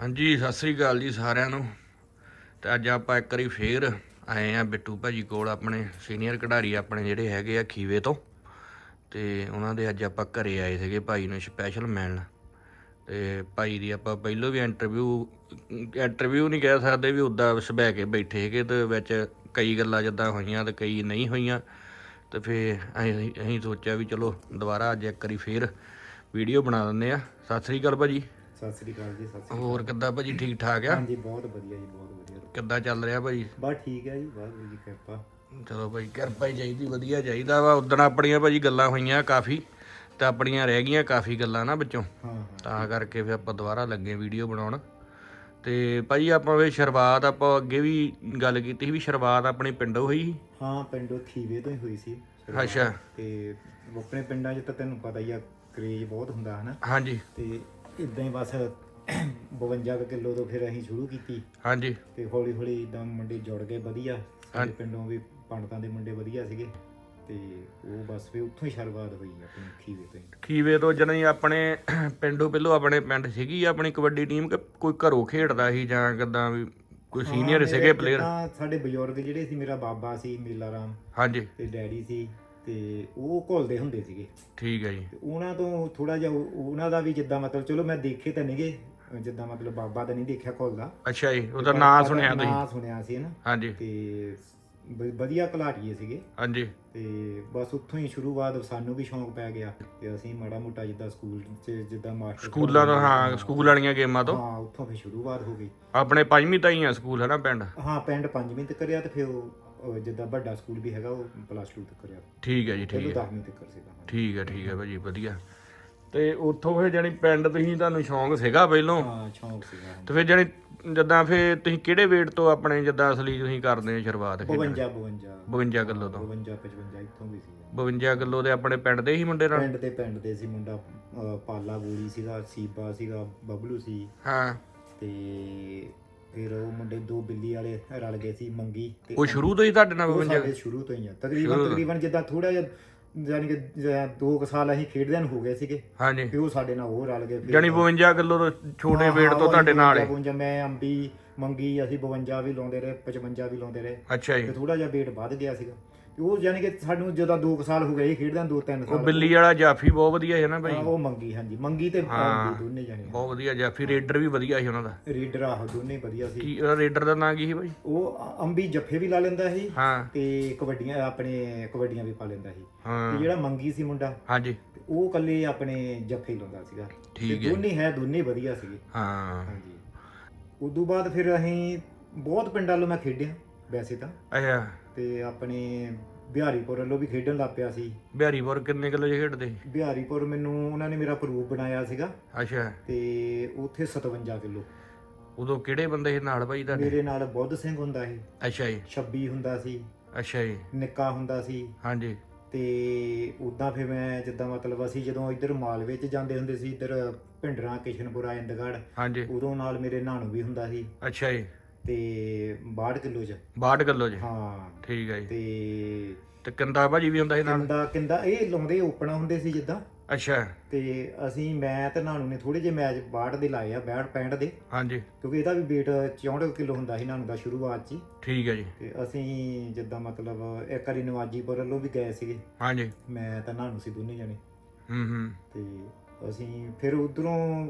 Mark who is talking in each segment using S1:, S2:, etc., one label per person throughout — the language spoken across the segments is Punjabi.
S1: ਹਾਂਜੀ, ਸਤਿ ਸ੍ਰੀ ਅਕਾਲ ਜੀ ਸਾਰਿਆਂ ਨੂੰ। ਤੇ ਅੱਜ ਆਪਾਂ ਇੱਕ ਵਾਰੀ ਫੇਰ ਆਏ ਆ ਬਿੱਟੂ ਭਾਜੀ ਕੋਲ, ਆਪਣੇ ਸੀਨੀਅਰ ਖਿਡਾਰੀ ਆਪਣੇ ਜਿਹੜੇ ਹੈਗੇ ਆ ਖੀਵੇ ਤੋਂ। ਤੇ ਉਹਨਾਂ ਦੇ ਅੱਜ ਆਪਾਂ ਘਰੇ ਆਏ ਸੀਗੇ ਭਾਈ ਨੂੰ ਸਪੈਸ਼ਲ ਮਿਲਣ। ਤੇ ਭਾਈ ਦੀ ਆਪਾਂ ਪਹਿਲੋਂ ਵੀ ਇੰਟਰਵਿਊ ਇੰਟਰਵਿਊ ਨਹੀਂ ਕਹਿ ਸਕਦੇ ਵੀ ਉਦਾਂ ਸਬੈ ਕੇ ਬੈਠੇ ਸੀਗੇ ਤੇ ਵਿੱਚ ਕਈ ਗੱਲਾਂ ਜਿੱਦਾਂ ਹੋਈਆਂ ਤੇ ਕਈ ਨਹੀਂ ਹੋਈਆਂ। ਤੇ ਫੇਰ ਅਸੀਂ ਅਸੀਂ ਸੋਚਿਆ ਵੀ ਚਲੋ ਦੁਬਾਰਾ ਅੱਜ ਇੱਕ ਵਾਰੀ ਫੇਰ ਵੀਡੀਓ ਬਣਾ ਦਿੰਦੇ ਆ ਸਤਿ ਸ੍ਰੀ ਅਕਾਲ ਭਾਜੀ।
S2: ਸਤਿ ਸ੍ਰੀ ਅਕਾਲ ਜੀ ਸਤਿ ਸ੍ਰੀ
S1: ਹੋਰ ਕਿੱਦਾਂ ਭਾਜੀ ਠੀਕ ਠਾਕ ਆ?
S2: ਅਕਾਲ ਹਾਂਜੀ ਬਹੁਤ ਵਧੀਆ ਜੀ ਬਹੁਤ ਵਧੀਆ।
S1: ਕਿੱਦਾਂ ਚੱਲ ਰਿਹਾ ਭਾਜੀ?
S2: ਬਸ ਠੀਕ ਹੈ ਜੀ ਵਾਹਿਗੁਰੂ ਜੀ ਕਿਰਪਾ।
S1: ਚਲੋ ਭਾਈ ਕਿਰਪਾ ਹੀ ਚਾਹੀਦੀ ਵਧੀਆ ਚਾਹੀਦਾ ਵਾ। ਉਦਣ ਆਪਣੀਆਂ ਭਾਜੀ ਗੱਲਾਂ ਹੋਈਆਂ ਕਾਫੀ ਤੇ ਆਪਣੀਆਂ ਰਹਿ ਗਈਆਂ ਕਾਫੀ ਗੱਲਾਂ ਨਾ ਵਿੱਚੋਂ।
S2: ਹਾਂ ਹਾਂ।
S1: ਤਾਂ ਕਰਕੇ ਫਿਰ ਆਪਾਂ ਦੁਬਾਰਾ ਲੱਗੇ ਵੀਡੀਓ ਬਣਾਉਣ। ਤੇ ਭਾਜੀ ਆਪਾਂ ਵੇ ਸ਼ੁਰੂਆਤ ਆਪਾਂ ਅੱਗੇ ਵੀ ਗੱਲ ਕੀਤੀ ਸੀ ਵੀ ਸ਼ੁਰੂਆਤ ਆਪਣੇ ਪਿੰਡੋਂ ਹੋਈ ਸੀ।
S2: ਹਾਂ ਪਿੰਡੋਂ ਖੀਵੇ ਤੋਂ ਹੀ ਹੋਈ ਸੀ।
S1: ਅੱਛਾ।
S2: ਤੇ ਆਪਣੇ ਪਿੰਡਾਂ 'ਚ ਤਾਂ ਤੈਨੂੰ ਪਤਾ ਹੀ ਆ ਕਰੇਜ ਬਹੁਤ ਹੁੰਦਾ ਹਨਾ?
S1: ਹਾਂਜੀ।
S2: ਤੇ ਇਦਾਂ ਹੀ ਬਸ 52 ਕਿਲੋ ਤੋਂ ਫਿਰ ਅਸੀਂ ਸ਼ੁਰੂ ਕੀਤੀ।
S1: ਹਾਂਜੀ।
S2: ਤੇ ਹੌਲੀ ਹੌਲੀ ਇਦਾਂ ਮੁੰਡੇ ਜੁੜ ਗਏ ਵਧੀਆ। ਸਾਡੇ ਪਿੰਡੋਂ ਵੀ ਪੰਡਤਾਂ ਦੇ ਮੁੰਡੇ ਵਧੀਆ ਸੀਗੇ। ਤੇ ਉਹ ਬਸ ਫਿਰ ਉੱਥੋਂ ਹੀ ਸ਼ੁਰੂਆਤ ਹੋਈ ਆਪਣੀ ਖੀਵੇ ਤੋਂ
S1: ਖੀਵੇ ਤੋਂ ਜਣੀ ਆਪਣੇ ਪਿੰਡੋਂ ਪਹਿਲੋਂ ਆਪਣੇ ਪਿੰਡ ਸੀਗੀ ਆਪਣੀ ਕਬੱਡੀ ਟੀਮ ਕਿ ਕੋਈ ਘਰੋਂ ਖੇਡਦਾ ਸੀ ਜਾਂ ਕਿੱਦਾਂ ਵੀ ਕੋਈ ਸੀਨੀਅਰ ਸੀਗੇ ਪਲੇਅਰ
S2: ਸਾਡੇ ਬਜ਼ੁਰਗ ਜਿਹੜੇ ਸੀ ਮੇਰਾ ਬਾਬਾ ਸੀ ਮੇਲਾ ਰਾਮ
S1: ਹਾਂਜੀ।
S2: ਤੇ ਡੈਡੀ ਸੀ। ਤੇ ਉਹ ਘੁਲਦੇ ਹੁੰਦੇ ਸੀਗੇ।
S1: ਠੀਕ ਹੈ ਜੀ।
S2: ਤੇ ਉਹਨਾਂ ਤੋਂ ਥੋੜਾ ਜਿਹਾ ਉਹ- ਉਹਨਾਂ ਦਾ ਵੀ ਜਿੱਦਾਂ ਮਤਲਬ ਚਲੋ ਮੈਂ ਦੇਖੇ ਤਾਂ ਨਹੀਂਗੇ ਜਿੱਦਾਂ ਮਤਲਬ ਬਾਬਾ ਦਾ ਨਹੀਂ ਦੇਖਿਆ ਘੁਲਦਾ।
S1: ਅੱਛਾ ਜੀ ਉਹਦਾ ਨਾਂ ਸੁਣਿਆ ਤੁਸੀਂ?
S2: ਨਾਂ ਸੁਣਿਆ ਸੀ ਨਾ
S1: ਹਾਂਜੀ।
S2: ਤੇ ਵ- ਵਧੀਆ ਘਲਾਟੀਏ ਸੀਗੇ।
S1: ਹਾਂਜੀ।
S2: ਤੇ ਬਸ ਉੱਥੋਂ ਹੀ ਸ਼ੁਰੂਆਤ ਸਾਨੂੰ ਵੀ ਸ਼ੌਂਕ ਪੈ ਗਿਆ। ਤੇ ਅਸੀਂ ਮਾੜਾ ਮੋਟਾ ਜਿੱਦਾਂ ਸਕੂਲ 'ਚ ਜਿੱਦਾਂ ਮਾਸਟਰ
S1: ਸਕੂਲਾਂ ਤੋਂ ਹਾਂ ਸਕੂਲ ਵਾਲੀਆਂ ਗੇਮਾਂ ਤੋਂ?
S2: ਹਾਂ ਉੱਥੋਂ ਫਿਰ ਸ਼ੁਰੂਆਤ ਹੋ ਗਈ।
S1: ਆਪਣੇ ਪੰਜਵੀਂ ਤਾਈਂ ਆ ਸਕੂਲ ਹੈ ਨਾ ਪਿੰਡ?
S2: ਹਾਂ ਪਿੰਡ ਪੰਜਵੀਂ ਤੱਕ ਕਰਿਆ ਤੇ ਫਿਰ ਉਹ ਉਹ ਜਿੱਦਾਂ ਵੱਡਾ ਸਕੂਲ ਵੀ ਹੈਗਾ ਉਹ ਪਲੱਸ 2 ਤੱਕ ਕਰਿਆ
S1: ਠੀਕ ਹੈ ਜੀ ਠੀਕ ਹੈ।
S2: 10ਵੀਂ ਤੱਕ ਸੀਗਾ।
S1: ਠੀਕ ਹੈ ਠੀਕ ਹੈ ਭਾਜੀ ਵਧੀਆ। ਤੇ ਉੱਥੋਂ ਫਿਰ ਜਾਨੀ ਪਿੰਡ ਤੁਸੀਂ ਤੁਹਾਨੂੰ ਸ਼ੌਂਕ ਸੀਗਾ ਪਹਿਲੋਂ?
S2: ਹਾਂ ਸ਼ੌਂਕ ਸੀਗਾ
S1: ਤੇ ਫਿਰ ਜਾਨੀ ਜਿੱਦਾਂ ਫਿਰ ਤੁਸੀਂ ਕਿਹੜੇ weight ਤੋਂ ਆਪਣੇ ਜਿੱਦਾਂ ਅਸਲੀ ਤੁਸੀਂ ਕਰਦੇ ਹੋ ਸ਼ੁਰੂਆਤ ਖੇਡਣ
S2: 52 52
S1: 52 ਕਿਲੋ ਤੋਂ।
S2: 52 55 ਇੱਥੋਂ ਵੀ ਸੀ
S1: 52 ਕਿਲੋ ਦੇ ਆਪਣੇ ਪਿੰਡ ਦੇ ਹੀ ਮੁੰਡੇ ਨਾਲ?
S2: ਪਿੰਡ ਦੇ ਪਿੰਡ ਦੇ ਸੀ ਮੁੰਡਾ ਅਹ, ਪਾਲਾ ਗੋਰੀ ਸੀਗਾ ਸੀਬਾ ਸੀਗਾ ਬਬਲੂ ਸੀ।
S1: ਹਾਂ।
S2: ਤੇ ਫਿਰ ਉਹ ਮੁੰਡੇ ਦੋ ਬਿੱਲੀ ਵਾਲੇ ਰਲ ਗਏ ਸੀ ਮੰਗੀ ਤੇ
S1: ਉਹ ਸ਼ੁਰੂ ਤੋਂ ਹੀ ਤੁਹਾਡੇ ਨਾਲ
S2: ਉਹ
S1: 52
S2: ਸਾਡੇ ਸ਼ੁਰੂ ਤੋਂ ਹੀ ਆ। ਤਕਰੀਬਨ ਤਕਰੀਬਨ ਜਿੱਦਾਂ ਥੋੜਾ ਜਿਹਾ ਯਾਨੀ ਕਿ ਜਿੱਦਾਂ ਦੋ ਕੁ ਸਾਲ ਅਸੀਂ ਖੇਡਦਿਆਂ ਨੂੰ ਹੋ ਗਏ ਸੀਗੇ।
S1: ਹਾਂਜੀ।
S2: ਫਿਰ ਉਹ ਸਾਡੇ ਨਾਲ ਉਹ ਰਲ ਗਏ ਫਿਰ
S1: ਜਾਨੀ 52 ਕਿਲੋ ਤੋਂ ਛੋਟੇ weight ਤੋਂ ਤੁਹਾਡੇ ਨਾਲ ਹੀ।
S2: 52 ਮੈਂ ਅੰਬੀ ਮੰਗੀ ਅਸੀਂ 52 ਵੀ ਲਾਉਂਦੇ ਰਹੇ 55 ਵੀ ਲਾਉਂਦੇ ਰਹੇ।
S1: ਅੱਛਾ ਜੀ।
S2: ਤੇ ਥੋੜਾ ਜਿਹਾ weight ਵੱਧ ਗਿਆ ਸੀਗਾ। ਤੇ ਉਹ ਯਾਨੀ ਕਿ ਸਾਨੂੰ ਜਦੋਂ ਦੋ ਕੁ ਸਾਲ ਹੋ ਗਏ ਸੀ ਖੇਡਦਿਆਂ ਦੋ ਤਿੰਨ
S1: ਉਹ
S2: ਸਾਲ
S1: ਬਿੱਲੀ ਵਾਲਾ ਜਾਫੀ ਬਹੁਤ ਵਧੀਆ ਹੈ ਨਾ ਭਾਈ।
S2: ਹਾਂ, ਉਹ ਮੰਗੀ ਹਾਂਜੀ। ਮੰਗੀ ਤੇ ਦੋਨੇ ਜਾਣੇ।
S1: ਬਹੁਤ ਵਧੀਆ ਜਾਫੀ ਰੇਡਰ ਵੀ ਵਧੀਆ ਸੀ ਉਹਨਾਂ ਦਾ।
S2: ਰੀਡਰ ਆਹ ਦੋਨੇ ਵਧੀਆ ਸੀ।
S1: ਕੀ ਉਹਦਾ ਰੇਡਰ ਦਾ ਨਾਂ ਕੀ ਸੀ ਭਾਈ?
S2: ਉਹ ਅ- ਅੰਬੀ ਜੱਫੇ ਵੀ ਲਾ ਲੈਂਦਾ ਸੀ
S1: ਹਾਂ।
S2: ਤੇ ਕਬੱਡੀਆਂ ਆਪਣੇ ਕਬੱਡੀਆਂ ਵੀ ਪਾ ਲੈਂਦਾ ਸੀ।
S1: ਹਾਂ।
S2: ਤੇ ਜਿਹੜਾ ਮੰਗੀ ਸੀ ਮੁੰਡਾ
S1: ਹਾਂਜੀ।
S2: ਤੇ ਉਹ ਕੱਲੇ ਆਪਣੇ ਜੱਫੇ ਹੀ ਲਾਉਂਦਾ ਸੀਗਾ।
S1: ਠੀਕ
S2: ਤੇ ਦੋਨੇ ਹੈ ਦੋਨੇ ਵਧੀਆ ਸੀਗੇ।
S1: ਹਾਂ।
S2: ਹਾਂਜੀ। ਉਦੋਂ ਬਾਅਦ ਫਿਰ ਅਸੀਂ ਬਹੁਤ ਪਿੰਡਾਂ ਵੱਲੋਂ ਮੈਂ ਖੇਡਿਆ ਵੈਸੇ ਤਾਂ।
S1: ਅੱਛਾ।
S2: ਤੇ ਆਪਣੇ ਬਿਹਾਰੀਪੁਰ ਵੱਲੋਂ ਵੀ ਖੇਡਣ ਲੱਗ ਪਿਆ ਸੀ।
S1: ਬਿਹਾਰੀਪੁਰ ਕਿੰਨੇ ਕਿਲੋ ਚ ਖੇਡਦੇ?
S2: ਬਿਹਾਰੀਪੁਰ ਮੈਨੂੰ ਉਹਨਾਂ ਨੇ ਮੇਰਾ ਪ੍ਰੂਫ ਬਣਾਇਆ ਸੀਗਾ।
S1: ਅੱਛਾ।
S2: ਤੇ ਉੱਥੇ 57 ਕਿਲੋ।
S1: ਉਦੋਂ ਕਿਹੜੇ ਬੰਦੇ ਸੀ ਨਾਲ ਭਾਈ ਤੁਹਾਡੇ?
S2: ਮੇਰੇ ਨਾਲ ਬੁੱਧ ਸਿੰਘ ਹੁੰਦਾ ਸੀ।
S1: ਅੱਛਾ ਜੀ।
S2: 26 ਹੁੰਦਾ ਸੀ।
S1: ਅੱਛਾ ਜੀ।
S2: ਨਿੱਕਾ ਹੁੰਦਾ ਸੀ।
S1: ਹਾਂਜੀ।
S2: ਤੇ ਉਦਾਂ ਫਿਰ ਮੈਂ ਜਿੱਦਾਂ ਮਤਲਬ ਅਸੀਂ ਜਦੋਂ ਇੱਧਰ ਮਾਲਵੇ ਚ ਜਾਂਦੇ ਹੁੰਦੇ ਸੀ ਇੱਧਰ ਭਿੰਡਰਾਂ ਕਿਸ਼ਨਪੁਰਾ ਇੰਦਗੜ
S1: ਹਾਂਜੀ।
S2: ਉਦੋਂ ਨਾਲ ਮੇਰੇ ਨਾਨੂ ਵੀ ਹੁੰਦਾ ਸੀ।
S1: ਅੱਛਾ ਜੀ।
S2: ਤੇ 62 ਕਿਲੋ ਚ।
S1: 62 ਕਿਲੋ ਚ?
S2: ਹਾਂ।
S1: ਠੀਕ ਹੈ ਜੀ।
S2: ਤੇ
S1: ਤੇ ਕੰਦਾ ਭਾਜੀ ਵੀ ਹੁੰਦਾ ਸੀ ਨਾਲ?
S2: ਕਿੰਦਾ ਕਿੰਦਾ ਇਹ ਲਾਉਂਦੇ ਓਪਣਾ ਹੁੰਦੇ ਸੀ ਜਿੱਦਾਂ।
S1: ਅੱਛਾ।
S2: ਤੇ ਅਸੀਂ ਮੈਂ ਤੇ ਨਾਨੂ ਨੇ ਥੋੜੇ ਜਿਹੇ ਮੈਚ 62 ਦੇ ਲਾਏ ਆ 62 65 ਦੇ।
S1: ਹਾਂਜੀ।
S2: ਕਿਉਂਕਿ ਇਹਦਾ ਵੀ weight 64 ਕਿਲੋ ਹੁੰਦਾ ਸੀ ਨਾਨੂ ਦਾ ਸ਼ੁਰੂਆਤ 'ਚ।
S1: ਠੀਕ ਹੈ ਜੀ।
S2: ਤੇ ਅਸੀਂ ਜਿੱਦਾਂ ਮਤਲਬ ਇੱਕ ਵਾਰੀ ਨਵਾਜੀਪੁਰ ਵੱਲੋਂ ਵੀ ਗਏ ਸੀਗੇ।
S1: ਹਾਂਜੀ।
S2: ਮੈਂ ਤਾਂ ਨਾਨੂ ਸੀ ਦੋਨੇ ਜਣੇ।
S1: ਹੂੰ ਹੂੰ।
S2: ਤੇ ਅਸੀਂ ਫਿਰ ਉਧਰੋਂ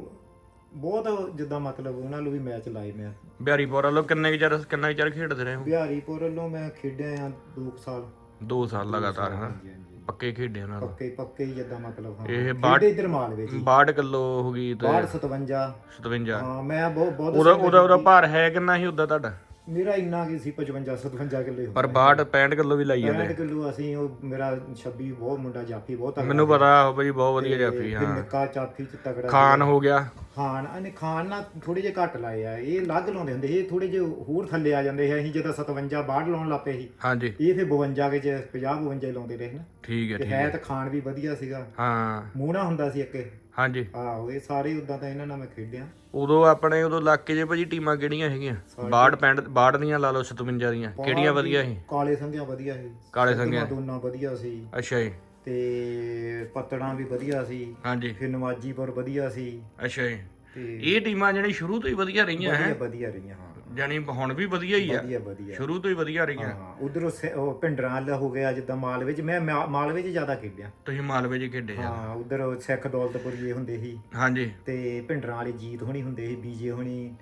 S2: ਬਹੁਤ ਜਿੱਦਾਂ ਮਤਲਬ ਉਹਨਾਂ ਨੂੰ ਵੀ ਮੈਚ ਲਾਏ ਮੈਂ।
S1: ਬਿਹਾਰੀਪੁਰ ਵੱਲੋਂ ਕਿੰਨੇ ਕੁ ਚਿਰ ਕਿੰਨਾ ਕੁ ਚਿਰ ਖੇਡਦੇ ਰਹੇ ਹੋ?
S2: ਬਿਹਾਰੀਪੁਰ ਵੱਲੋਂ ਮੈਂ ਖੇਡਿਆ ਆ 2 ਸਾਲ।
S1: 2 ਸਾਲ ਲਗਾਤਾਰ ਹਾਂ
S2: ਹਾਂਜੀ ਹਾਂਜੀ।
S1: ਪੱਕੇ ਖੇਡੇ ਉਹਨਾਂ ਨਾਲ
S2: ਪੱਕੇ ਪੱਕੇ ਹੀ ਜਿੱਦਾਂ ਮਤਲਬ ਹਾਂ।
S1: ਇਹ
S2: ਖੇਡੇ ਇੱਧਰ ਮਾਲਵੇ ਜੀ
S1: 62 ਕਿਲੋ ਹੋ ਗਈ ਤੇ
S2: 62 57
S1: 57
S2: ਹਾਂ ਮੈਂ ਬਹੁਤ ਬਹੁਤ
S1: ਉਹਦਾ ਉਹਦਾ ਉਹਦਾ ਭਾਰ ਹੈ ਕਿੰਨਾ ਸੀ ਉਦਾਂ ਤੁਹਾਡਾ?
S2: ਮੇਰਾ ਇੰਨਾ ਕੀ ਸੀ 55 57 ਕਿਲੋ
S1: ਪਰ 62 65 ਕਿਲੋ ਵੀ ਲਾਈ ਜਾਂਦੇ
S2: 65 ਕਿਲੋ ਅਸੀਂ ਉਹ ਮੇਰਾ 26 ਬਹੁਤ ਮੁੰਡਾ ਜਾਫੀ ਬਹੁਤ ਤਗੜਾ
S1: ਮੈਨੂੰ ਪਤਾ ਉਹ ਬਈ ਬਹੁਤ ਵਧੀਆ ਜਾਫੀ ਹਾਂ।
S2: ਨਿੱਕਾ ਚਾਫੀ ਚ ਤਗੜਾ
S1: ਖਾਨ ਹੋ ਗਿਆ।
S2: ਖਾਨ ਅਨੇ ਖਾਨ ਨਾਲ ਥੋੜੇ ਜਿਹਾ ਘੱਟ ਲਾਏ ਆ। ਇਹ ਲੱਗ ਲਾਉਂਦੇ ਹੁੰਦੇ ਇਹ ਥੋੜੇ ਜਿਹਾ ਹੋਰ ਥੱਲੇ ਆ ਜਾਂਦੇ ਸੀ। ਅਸੀਂ ਜਦੋਂ 57 62 ਲਾਉਣ ਲੱਪੇ ਸੀ
S1: ਹਾਂਜੀ।
S2: ਇਹ ਫਿਰ 52 ਕੇ ਚ 50 52 ਹੀ ਲਾਉਂਦੇ ਰਹੇ ਨਾ।
S1: ਠੀਕ ਹੈ ਠੀਕ
S2: ਹੈ। ਤਾਂ ਖਾਨ ਵੀ ਵਧੀਆ ਸੀਗਾ।
S1: ਹਾਂ।
S2: ਮੂਹਣਾ ਹੁੰਦਾ ਸੀ ਇੱਕ।
S1: ਹਾਂਜੀ।
S2: ਆਹੋ ਇਹ ਸਾਰੇ ਉਦਾਂ ਤਾਂ ਇਹਨਾਂ ਨਾਲ ਮੈਂ ਖੇਡਿਆ।
S1: ਉਦੋਂ ਆਪਣੇ ਉਦੋਂ ਇਲਾਕੇ 'ਚ ਭਾਜੀ ਟੀਮਾਂ ਕਿਹੜੀਆਂ ਹੈਗੀਆਂ? 62 ਪਿੰਡ 62 ਦੀਆਂ ਲਾ ਲਓ 57 ਦੀਆਂ। ਕਿਹੜੀਆਂ ਵਧੀਆ ਸੀ?
S2: ਕਾਲੇ ਸੰਘਿਆ ਵਧੀਆ ਸੀ।
S1: ਕਾਲੇ ਸੰਘਿਆ।
S2: ਦੋਨਾਂ ਵਧੀਆ ਸੀ।
S1: ਅੱਛਾ ਜੀ।
S2: ਤੇ ਪਤੜਾਂ ਵੀ ਵਧੀਆ ਸੀ।
S1: ਹਾਂਜੀ।
S2: ਫਿਰ ਨਵਾਜੀਪੁਰ ਵਧੀਆ ਸੀ।
S1: ਅੱਛਾ ਜੀ।
S2: ਤੇ
S1: ਇਹ ਟੀਮਾਂ ਜਿਹੜੀ ਸ਼ੁਰੂ ਤੋਂ ਹੀ ਵਧੀਆ ਰਹੀਆਂ ਹੈ?
S2: ਵਧੀਆ ਰਹੀਆਂ ਹਾਂ।
S1: ਜਾਨੀ ਹੁਣ ਵੀ ਵਧੀਆ ਹੀ ਆ।
S2: ਵਧੀਆ ਵਧੀਆ।
S1: ਸ਼ੁਰੂ ਤੋਂ ਹੀ ਵਧੀਆ ਰਹੀਆਂ।
S2: ਹਾਂ ਉਧਰ ਉਹ ਪਿੰਡਰਾਂ ਵਾਲਾ ਹੋ ਗਿਆ ਜਿੱਦਾਂ ਮਾਲਵੇ ਚ ਮੈਂ ਮਾ- ਮਾਲਵੇ ਚ ਜ਼ਿਆਦਾ ਖੇਡਿਆ।
S1: ਤੁਸੀਂ ਮਾਲਵੇ 'ਚ ਖੇਡੇ ਆ।
S2: ਹਾਂ ਉਧਰ ਸਿੱਖ ਦੌਲਤਪੁਰ ਜੀ ਹੁੰਦੇ ਸੀ।
S1: ਹਾਂਜੀ।
S2: ਤੇ ਪਿੰਡਰਾਂ ਵਾਲੇ ਜੀਤ ਹੋਣੀ ਹੁੰਦੇ ਸੀ ਬੀਜੇ ਹੋਣੀ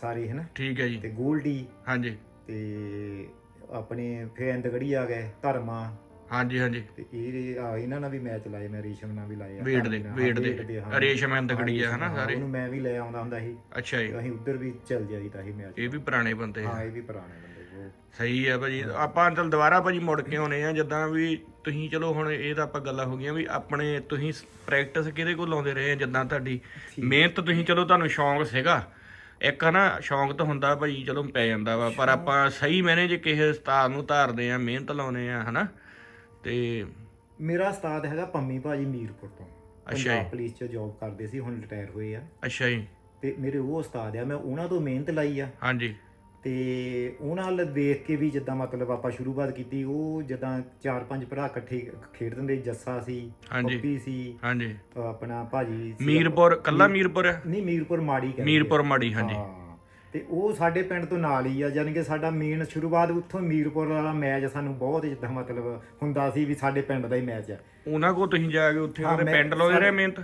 S2: ਸਾਰੇ ਹਨਾ?
S1: ਠੀਕ ਹੈ ਜੀ।
S2: ਤੇ ਗੋਲਡੀ।
S1: ਹਾਂਜੀ।
S2: ਤੇ ਆਪਣੇ ਫੇਰ ਅੰਦਗੜੀ ਆ ਗਏ ਧਰਮਾ।
S1: ਹਾਂਜੀ ਹਾਂਜੀ।
S2: ਤੇ ਇਹ ਆ, ਇਹਨਾਂ ਨਾਲ ਵੀ ਮੈਚ ਲਾਏ ਮੈਂ ਰੇਸ਼ਮ ਨਾਲ ਵੀ ਲਾਏ ਆ।
S1: ਵੇਟ ਦੇ ਵੇਟ ਦੇ।
S2: ਹਾਂ।
S1: ਰੇਸ਼ਮ ਅੰਦਗੜੀ ਆ
S2: ਹਾਂ,
S1: ਹਨਾ ਸਾਰੇ।
S2: ਉਹਨੂੰ ਮੈਂ ਵੀ ਲੈ ਆਉਂਦਾ ਹੁੰਦਾ ਸੀ।
S1: ਅੱਛਾ ਜੀ।
S2: ਤੇ ਅਸੀਂ ਉਧਰ ਵੀ ਚੱਲ ਜਾਈਦਾ ਸੀ ਮੈਚ
S1: ਇਹ ਵੀ ਪੁਰਾਣੇ ਬੰਦੇ ਆ।
S2: ਹਾਂ ਇਹ ਵੀ ਪੁਰਾਣੇ ਬੰਦੇ
S1: ਸਹੀ ਆ ਭਾਜੀ। ਆਪਾਂ ਚਲ ਦੁਬਾਰਾ ਭਾਜੀ ਮੁੜ ਕੇ ਆਉਨੇ ਆ ਜਿੱਦਾਂ ਵੀ ਤੁਸੀਂ ਚਲੋ ਹੁਣ ਇਹ ਤਾਂ ਆਪਾਂ ਗੱਲਾਂ ਹੋ ਗਈਆਂ ਵੀ ਆਪਣੇ ਤੁਸੀਂ ਪ੍ਰੈਕਟਿਸ ਕਿਹਦੇ ਕੋਲ ਲਾਉਂਦੇ ਰਹੇ ਆ ਜਿੱਦਾਂ ਤੁਹਾਡੀ ਮਿਹਨਤ ਤੁਸੀਂ ਚਲੋ ਤੁਹਾਨੂੰ ਸ਼ੌਂਕ ਸੀਗਾ। ਇੱਕ ਨਾ ਸ਼ੌਂਕ ਤਾਂ ਹੁੰਦਾ ਭਾਜੀ ਚਲੋ ਪੈ ਜਾਂਦਾ ਵਾ ਪਰ ਆਪਾਂ ਸਹੀ ਮੈਨੇ ਜੇ ਕਿਸੇ ਉਸਤਾਦ ਨੂੰ ਧਾਰਦੇ ਆ ਮਿਹਨਤ ਲਾਉਨੇ ਆ ਹਨਾ। ਤੇ
S2: ਮੇਰਾ ਉਸਤਾਦ ਹੈਗਾ ਪੰਮੀ ਭਾਜੀ ਮੀਰਪੁਰ ਤੋਂ।
S1: ਅੱਛਾ ਜੀ।
S2: ਪੰਜਾਬ ਪੁਲਿਸ 'ਚ ਜੌਬ ਕਰਦੇ ਸੀ ਹੁਣ ਰਿਟਾਇਰ ਹੋਏ ਆ।
S1: ਅੱਛਾ ਜੀ।
S2: ਤੇ ਮੇਰੇ ਉਹ ਉਸਤਾਦ ਆ ਮੈਂ ਉਹਨਾਂ ਤੋਂ ਮਿਹਨਤ ਲਾਈ ਆ।
S1: ਹਾਂਜੀ।
S2: ਤੇ ਉਹਨਾਂ ਵੱਲ ਦੇਖ ਕੇ ਵੀ ਜਿੱਦਾਂ ਮਤਲਬ ਆਪਾਂ ਸ਼ੁਰੂਆਤ ਕੀਤੀ ਉਹ ਜਿੱਦਾਂ ਚਾਰ ਪੰਜ ਭਰਾ ਇਕੱਠੇ ਖੇਡਦੇ ਜੱਸਾ ਸੀ
S1: ਹਾਂਜੀ।
S2: ਪੱਪੀ ਸੀ
S1: ਹਾਂਜੀ।
S2: ਆਪਣਾ ਭਾਜੀ ਸੀ
S1: ਮੀਰਪੁਰ ਕੱਲਾ ਮੀਰਪੁਰ
S2: ਨਹੀਂ ਮੀਰਪੁਰ ਮਾੜੀ ਕਹਿੰਦੇ
S1: ਮੀਰਪੁਰ ਮਾੜੀ ਹਾਂਜੀ।
S2: ਹਾਂ। ਤੇ ਉਹ ਸਾਡੇ ਪਿੰਡ ਤੋਂ ਨਾਲ ਹੀ ਆ ਯਾਨੀ ਕਿ ਸਾਡਾ ਮੇਨ ਸ਼ੁਰੂਆਤ ਉੱਥੋਂ ਮੀਰਪੁਰ ਵਾਲਾ ਮੈਚ ਸਾਨੂੰ ਬਹੁਤ ਜਿੱਦਾਂ ਮਤਲਬ ਹੁੰਦਾ ਸੀ ਵੀ ਸਾਡੇ ਪਿੰਡ ਦਾ ਹੀ ਮੈਚ ਆ।
S1: ਉਹਨਾਂ ਕੋ ਤੁਸੀਂ ਜਾ ਕੇ ਉੱਥੇ ਉਹਦੇ ਪਿੰਡ ਲਾਉਂਦੇ ਰਹੇ ਮਿਹਨਤ।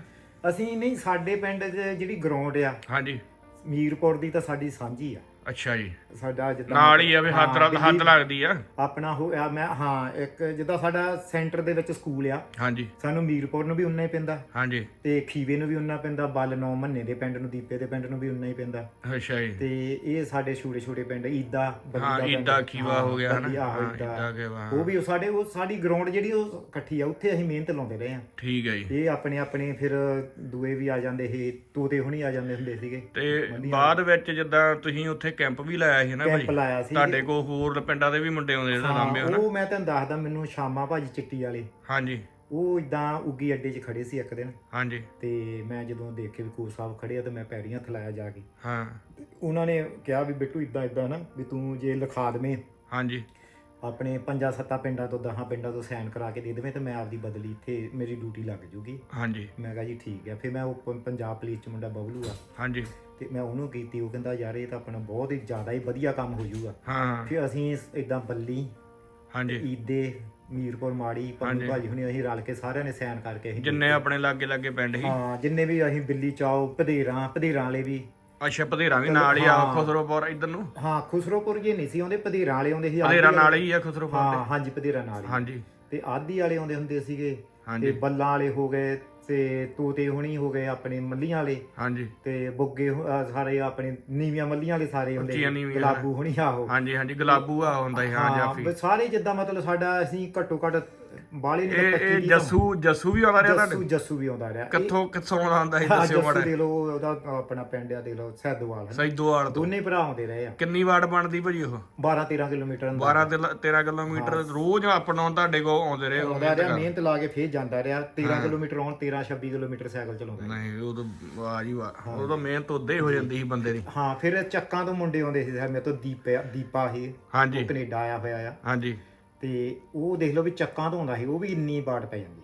S2: ਅਸੀਂ ਨਹੀਂ ਸਾਡੇ ਪਿੰਡ 'ਚ ਜਿਹੜੀ ਗਰਾਊਂਡ ਆ
S1: ਹਾਂਜੀ।
S2: ਮੀਰਪੁਰ ਦੀ ਤਾਂ ਸਾਡੀ ਸਾਂਝੀ ਆ।
S1: ਅੱਛਾ ਜੀ।
S2: ਸਾਡਾ ਜਿੱਦਾਂ
S1: ਨਾਲ ਹੀ ਆ ਵੀ ਹੱਦ
S2: ਹਾਂ,
S1: ਹੱਦ
S2: ਦਿੱਲੀ-
S1: ਲੱਗਦੀ ਆ।
S2: ਆਪਣਾ ਹੋਇਆ ਮੈਂ ਹਾਂ ਇੱਕ ਜਿੱਦਾਂ ਸਾਡਾ ਸੈਂਟਰ ਦੇ ਵਿੱਚ ਸਕੂਲ ਆ।
S1: ਹਾਂਜੀ।
S2: ਸਾਨੂੰ ਮੀਰਪੁਰ ਨੂੰ ਵੀ ਉਨਾ ਹੀ ਪੈਂਦਾ।
S1: ਹਾਂਜੀ।
S2: ਤੇ ਖੀਵੇ ਨੂੰ ਵੀ ਉਨਾ ਪੈਂਦਾ। ਬਲ ਨੌ ਮੰਨੇ ਦੇ ਪਿੰਡ ਨੂੰ ਦੀਪੇ ਦੇ ਪਿੰਡ ਨੂੰ ਵੀ ਉਨਾ ਹੀ ਪੈਂਦਾ।
S1: ਅੱਛਾ ਜੀ।
S2: ਤੇ ਇਹ ਸਾਡੇ ਛੋਟੇ ਛੋਟੇ ਪਿੰਡ ਈਦਾ ਬੱਲੀ
S1: ਹਾਂ
S2: ਦਾ ਪਿੰਡ,
S1: ਈਦਾ ਖੀਵਾ
S2: ਹਾਂ,
S1: ਹੋ ਗਿਆ
S2: ਬੱਲੀ,
S1: ਹਨਾ?
S2: ਆਹੋ,
S1: ਹਾਂ
S2: ਈਦਾ।
S1: ਈਦਾ ਕੇ ਵਾ
S2: ਉਹ ਵੀ ਉਹ ਸਾਡੇ ਉਹ ਸਾਡੀ ਗਰਾਊਂਡ ਜਿਹੜੀ ਉਹ ਇਕੱਠੀ ਆ ਉੱਥੇ ਅਸੀਂ ਮਿਹਨਤ ਲਾਉਂਦੇ ਰਹੇ ਆ
S1: ਠੀਕ ਹੈ ਜੀ।
S2: ਇਹ ਆਪਣੇ ਆਪਣੇ ਫਿਰ ਦੂਏ ਵੀ ਆ ਜਾਂਦੇ ਸੀ ਤੋਤੇ ਹੁਣੀ ਆ ਜਾਂਦੇ ਹੁੰਦੇ ਸੀਗੇ।
S1: ਤੇ ਬਾਅਦ ਵਿੱਚ ਜਿੱਦਾਂ ਤੁਸੀਂ ਉੱਥੇ ਕੈਂਪ ਵੀ ਲਾਇਆ ਸੀ ਨਾ
S2: ਕੈਂਪ
S1: ਭਾਜੀ
S2: ਲਾਇਆ ਸੀ।
S1: ਤੁਹਾਡੇ ਕੋਲ ਹੋਰ ਪਿੰਡਾਂ ਦੇ ਵੀ ਮੁੰਡੇ ਆਉਂਦੇ ਲਾਂਬੇ
S2: ਹਾਂ,
S1: ਹਨਾ
S2: ਉਹ ਮੈਂ ਤੁਹਾਨੂੰ ਦੱਸਦਾ ਮੈਨੂੰ ਸ਼ਾਮਾ ਭਾਜੀ ਚਿੱਟੀ ਵਾਲੇ।
S1: ਹਾਂਜੀ।
S2: ਉਹ ਇਦਾਂ ਉੱਗੀ ਅੱਡੇ 'ਚ ਖੜੇ ਸੀ ਇੱਕ ਦਿਨ।
S1: ਹਾਂਜੀ।
S2: ਤੇ ਮੈਂ ਜਦੋਂ ਦੇਖੇ ਵੀ ਕੋਚ ਸਾਹਿਬ ਖੜੇ ਆ ਤੇ ਮੈਂ ਪੈਰੀਂ ਹੱਥ ਲਾਇਆ ਜਾ ਕੇ।
S1: ਹਾਂ।
S2: ਉਹਨਾਂ ਨੇ ਕਿਹਾ ਵੀ ਬਿੱਟੂ ਇਦਾਂ ਇਦਾਂ ਨਾ ਵੀ ਤੂੰ ਜੇ ਲਿਖਾ ਦੇਵੇਂ
S1: ਹਾਂਜੀ।
S2: ਆਪਣੇ ਪੰਜਾਂ ਸੱਤਾਂ ਪਿੰਡਾਂ ਤੋਂ 10 ਪਿੰਡਾਂ ਤੋਂ ਸਾਈਨ ਕਰਾ ਕੇ ਦੇ ਦੇਵੇਂ ਤੇ ਮੈਂ ਆਪਦੀ ਬਦਲੀ ਇੱਥੇ ਮੇਰੀ ਡਿਊਟੀ ਲੱਗ ਜੂਗੀ।
S1: ਹਾਂਜੀ।
S2: ਮੈਂ ਕਿਹਾ ਜੀ ਠੀਕ ਹੈ ਫਿਰ ਮੈਂ ਉਹ ਪੰਜਾਬ ਪੁਲਿਸ ਚ ਮੁੰਡਾ ਬਬਲੂ ਆ।
S1: ਹਾਂਜੀ।
S2: ਤੇ ਮੈਂ ਉਹਨੂੰ ਕੀਤੀ ਉਹ ਕਹਿੰਦਾ ਯਾਰ ਇਹ ਤਾਂ ਆਪਣਾ ਬਹੁਤ ਹੀ ਜ਼ਿਆਦਾ ਹੀ ਵਧੀਆ ਕੰਮ ਹੋ ਜਾਊਗਾ
S1: ਹਾਂ।
S2: ਫਿਰ ਅਸੀਂ ਇਦਾਂ ਬੱਲੀ
S1: ਹਾਂਜੀ।
S2: ਈਦੇ ਮੀਰਪੁਰ ਮਾੜੀ
S1: ਹਾਂਜੀ।
S2: ਭਾਜੀ ਹੁਣੀ ਅਸੀਂ ਰਲ ਕੇ ਸਾਰਿਆਂ ਨੇ ਸਾਈਨ ਕਰਕੇ ਅਸੀਂ
S1: ਜਿੰਨੇ ਆਪਣੇ ਲਾਗੇ ਲਾਗੇ ਪਿੰਡ ਸੀ।
S2: ਹਾਂ ਜਿੰਨੇ ਵੀ ਅਸੀਂ ਬਿੱਲੀ ਚਾਓ ਭਦੇਰਾਂ ਭਦੇਰਾਂ ਵਾਲੇ ਵੀ।
S1: ਅੱਛਾ ਭਦੇਰਾ ਵੀ ਨਾਲ ਹੀ ਆ
S2: ਹਾਂ।
S1: ਖੁਸਰੋਪੁਰ ਇਧਰ ਨੂੰ?
S2: ਹਾਂ ਖੁਸਰੋਪੁਰ ਜੀ ਨਹੀਂ ਸੀ ਆਉਂਦੇ ਭਦੇਰਾਂ ਵਾਲੇ ਆਉਂਦੇ ਸੀ ਆਦੀ
S1: ਨਾਲ ਹੀ ਆ ਖੁਸਰੋਪੁਰ
S2: ਹਾਂ
S1: ਦੇ
S2: ਹਾਂਜੀ ਭਦੇਰਾਂ ਨਾਲ ਹੀ।
S1: ਹਾਂਜੀ।
S2: ਤੇ ਆਦੀ ਵਾਲੇ ਆਉਂਦੇ ਹੁੰਦੇ ਸੀਗੇ ਤੇ ਬੱਲਾਂ ਵਾਲੇ ਹੋ ਗਏ ਤੇ ਤੋਤੇ ਹੁਣੀ ਹੋ ਗਏ ਆਪਣੇ ਮੱਲੀਆਂ ਵਾਲੇ।
S1: ਹਾਂਜੀ।
S2: ਤੇ ਬੁੱਗੇ ਹੁ- ਅਹ ਸਾਰੇ ਆਪਣੇ ਨੀਵੀਆਂ ਮੱਲੀਆਂ ਵਾਲੇ ਸਾਰੇ ਹੁੰਦੇ
S1: ਨੀਵੀਆਂ।
S2: ਗੁਲਾਬੂ ਹੁਣੀ ਆਹੋ
S1: ਹਾਂਜੀ ਹਾਂਜੀ ਗੁਲਾਬੂ ਆ ਹੁੰਦਾ ਸੀ। ਹਾਂ ਜਾਫੀ।
S2: ਸਾਰੇ ਜਿੱਦਾਂ ਮਤਲਬ ਸਾਡਾ ਅਸੀਂ ਘੱਟੋ ਘੱਟ ਬਾਲੀ ਨਹੀਂ
S1: ਇਹ
S2: ਤਾਂ
S1: ਇਹ
S2: 25
S1: ਜੱਸੂ ਜੱਸੂ ਵੀ ਆਉਂਦਾ ਰਿਹਾ
S2: ਜੱਸੂ
S1: ਤੁਹਾਡੇ?
S2: ਜੱਸੂ ਵੀ ਆਉਂਦਾ ਰਿਹਾ।
S1: ਕਿੱਥੋਂ ਕਿੱਥੋਂ ਆਉਂਦਾ ਸੀ
S2: ਹਾਂ,
S1: ਦੱਸਿਓ
S2: ਜੱਸੂ
S1: ਮਾੜਾ
S2: ਦੇ ਲੋ ਉਹਦਾ ਆਪਣਾ ਪਿੰਡ ਆ ਦੇ ਲੋ ਸੈਦੋਵਾਲ ਨਾ।
S1: ਸੈਦੋਵਾਲ ਤੋਂ।
S2: ਦੋਨੇ ਭਰਾ ਆਉਂਦੇ ਰਹੇ ਆ।
S1: ਕਿੰਨੀ ਵਾਟ ਬਣਦੀ ਭਾਜੀ ਉਹ?
S2: 12 13 ਕਿਲੋਮੀਟਰ ਅੰਦਰ।
S1: 12 ਤੇ 13 ਕਿਲੋਮੀਟਰ ਰੋਜ਼ ਡਾਊਨ ਤੁਹਾਡੇ ਕੋਲ ਆਉਂਦੇ ਰਹੇ ਉਹ
S2: ਆਉਂਦਾ ਰਿਹਾ ਮਿਹਨਤ ਲਾ ਕੇ ਫੇਰ ਜਾਂਦਾ ਰਿਹਾ। 13 ਕਿਲੋਮੀਟਰ ਆਉਣ 13 26 ਕਿਲੋਮੀਟਰ ਸਾਈਕਲ ਚਲਾਉਂਦਾ
S1: ਨਹੀਂ ਉਹ ਤਾਂ ਵਾਹ ਜੀ ਵਾਹ। ਉਹ ਤਾਂ ਮਿਹਨਤ ਉਦੋਂ ਹੀ ਹੋ ਜਾਂਦੀ ਸੀ ਬੰਦੇ ਦੀ।
S2: ਹਾਂ ਫਿਰ ਚੱਕਾਂ ਤੋਂ ਮੁੰਡੇ ਆਉਂਦੇ ਸੀ ਮੇਰੇ ਤੋਂ ਦੀਪਾ ਦੀਪਾ ਹੀ
S1: ਹਾਂਜੀ।
S2: ਕੈਨੇਡਾ ਆਇਆ ਹੋਇਆ ਆ।
S1: ਹਾਂਜੀ।
S2: ਤੇ ਉਹ ਦੇਖ ਲਓ ਵੀ ਚੱਕਾਂ ਤੋਂ ਆਉਂਦਾ ਸੀ, ਉਹ ਵੀ ਇੰਨੀ ਬਾਟ ਪੈ ਜਾਂਦੀ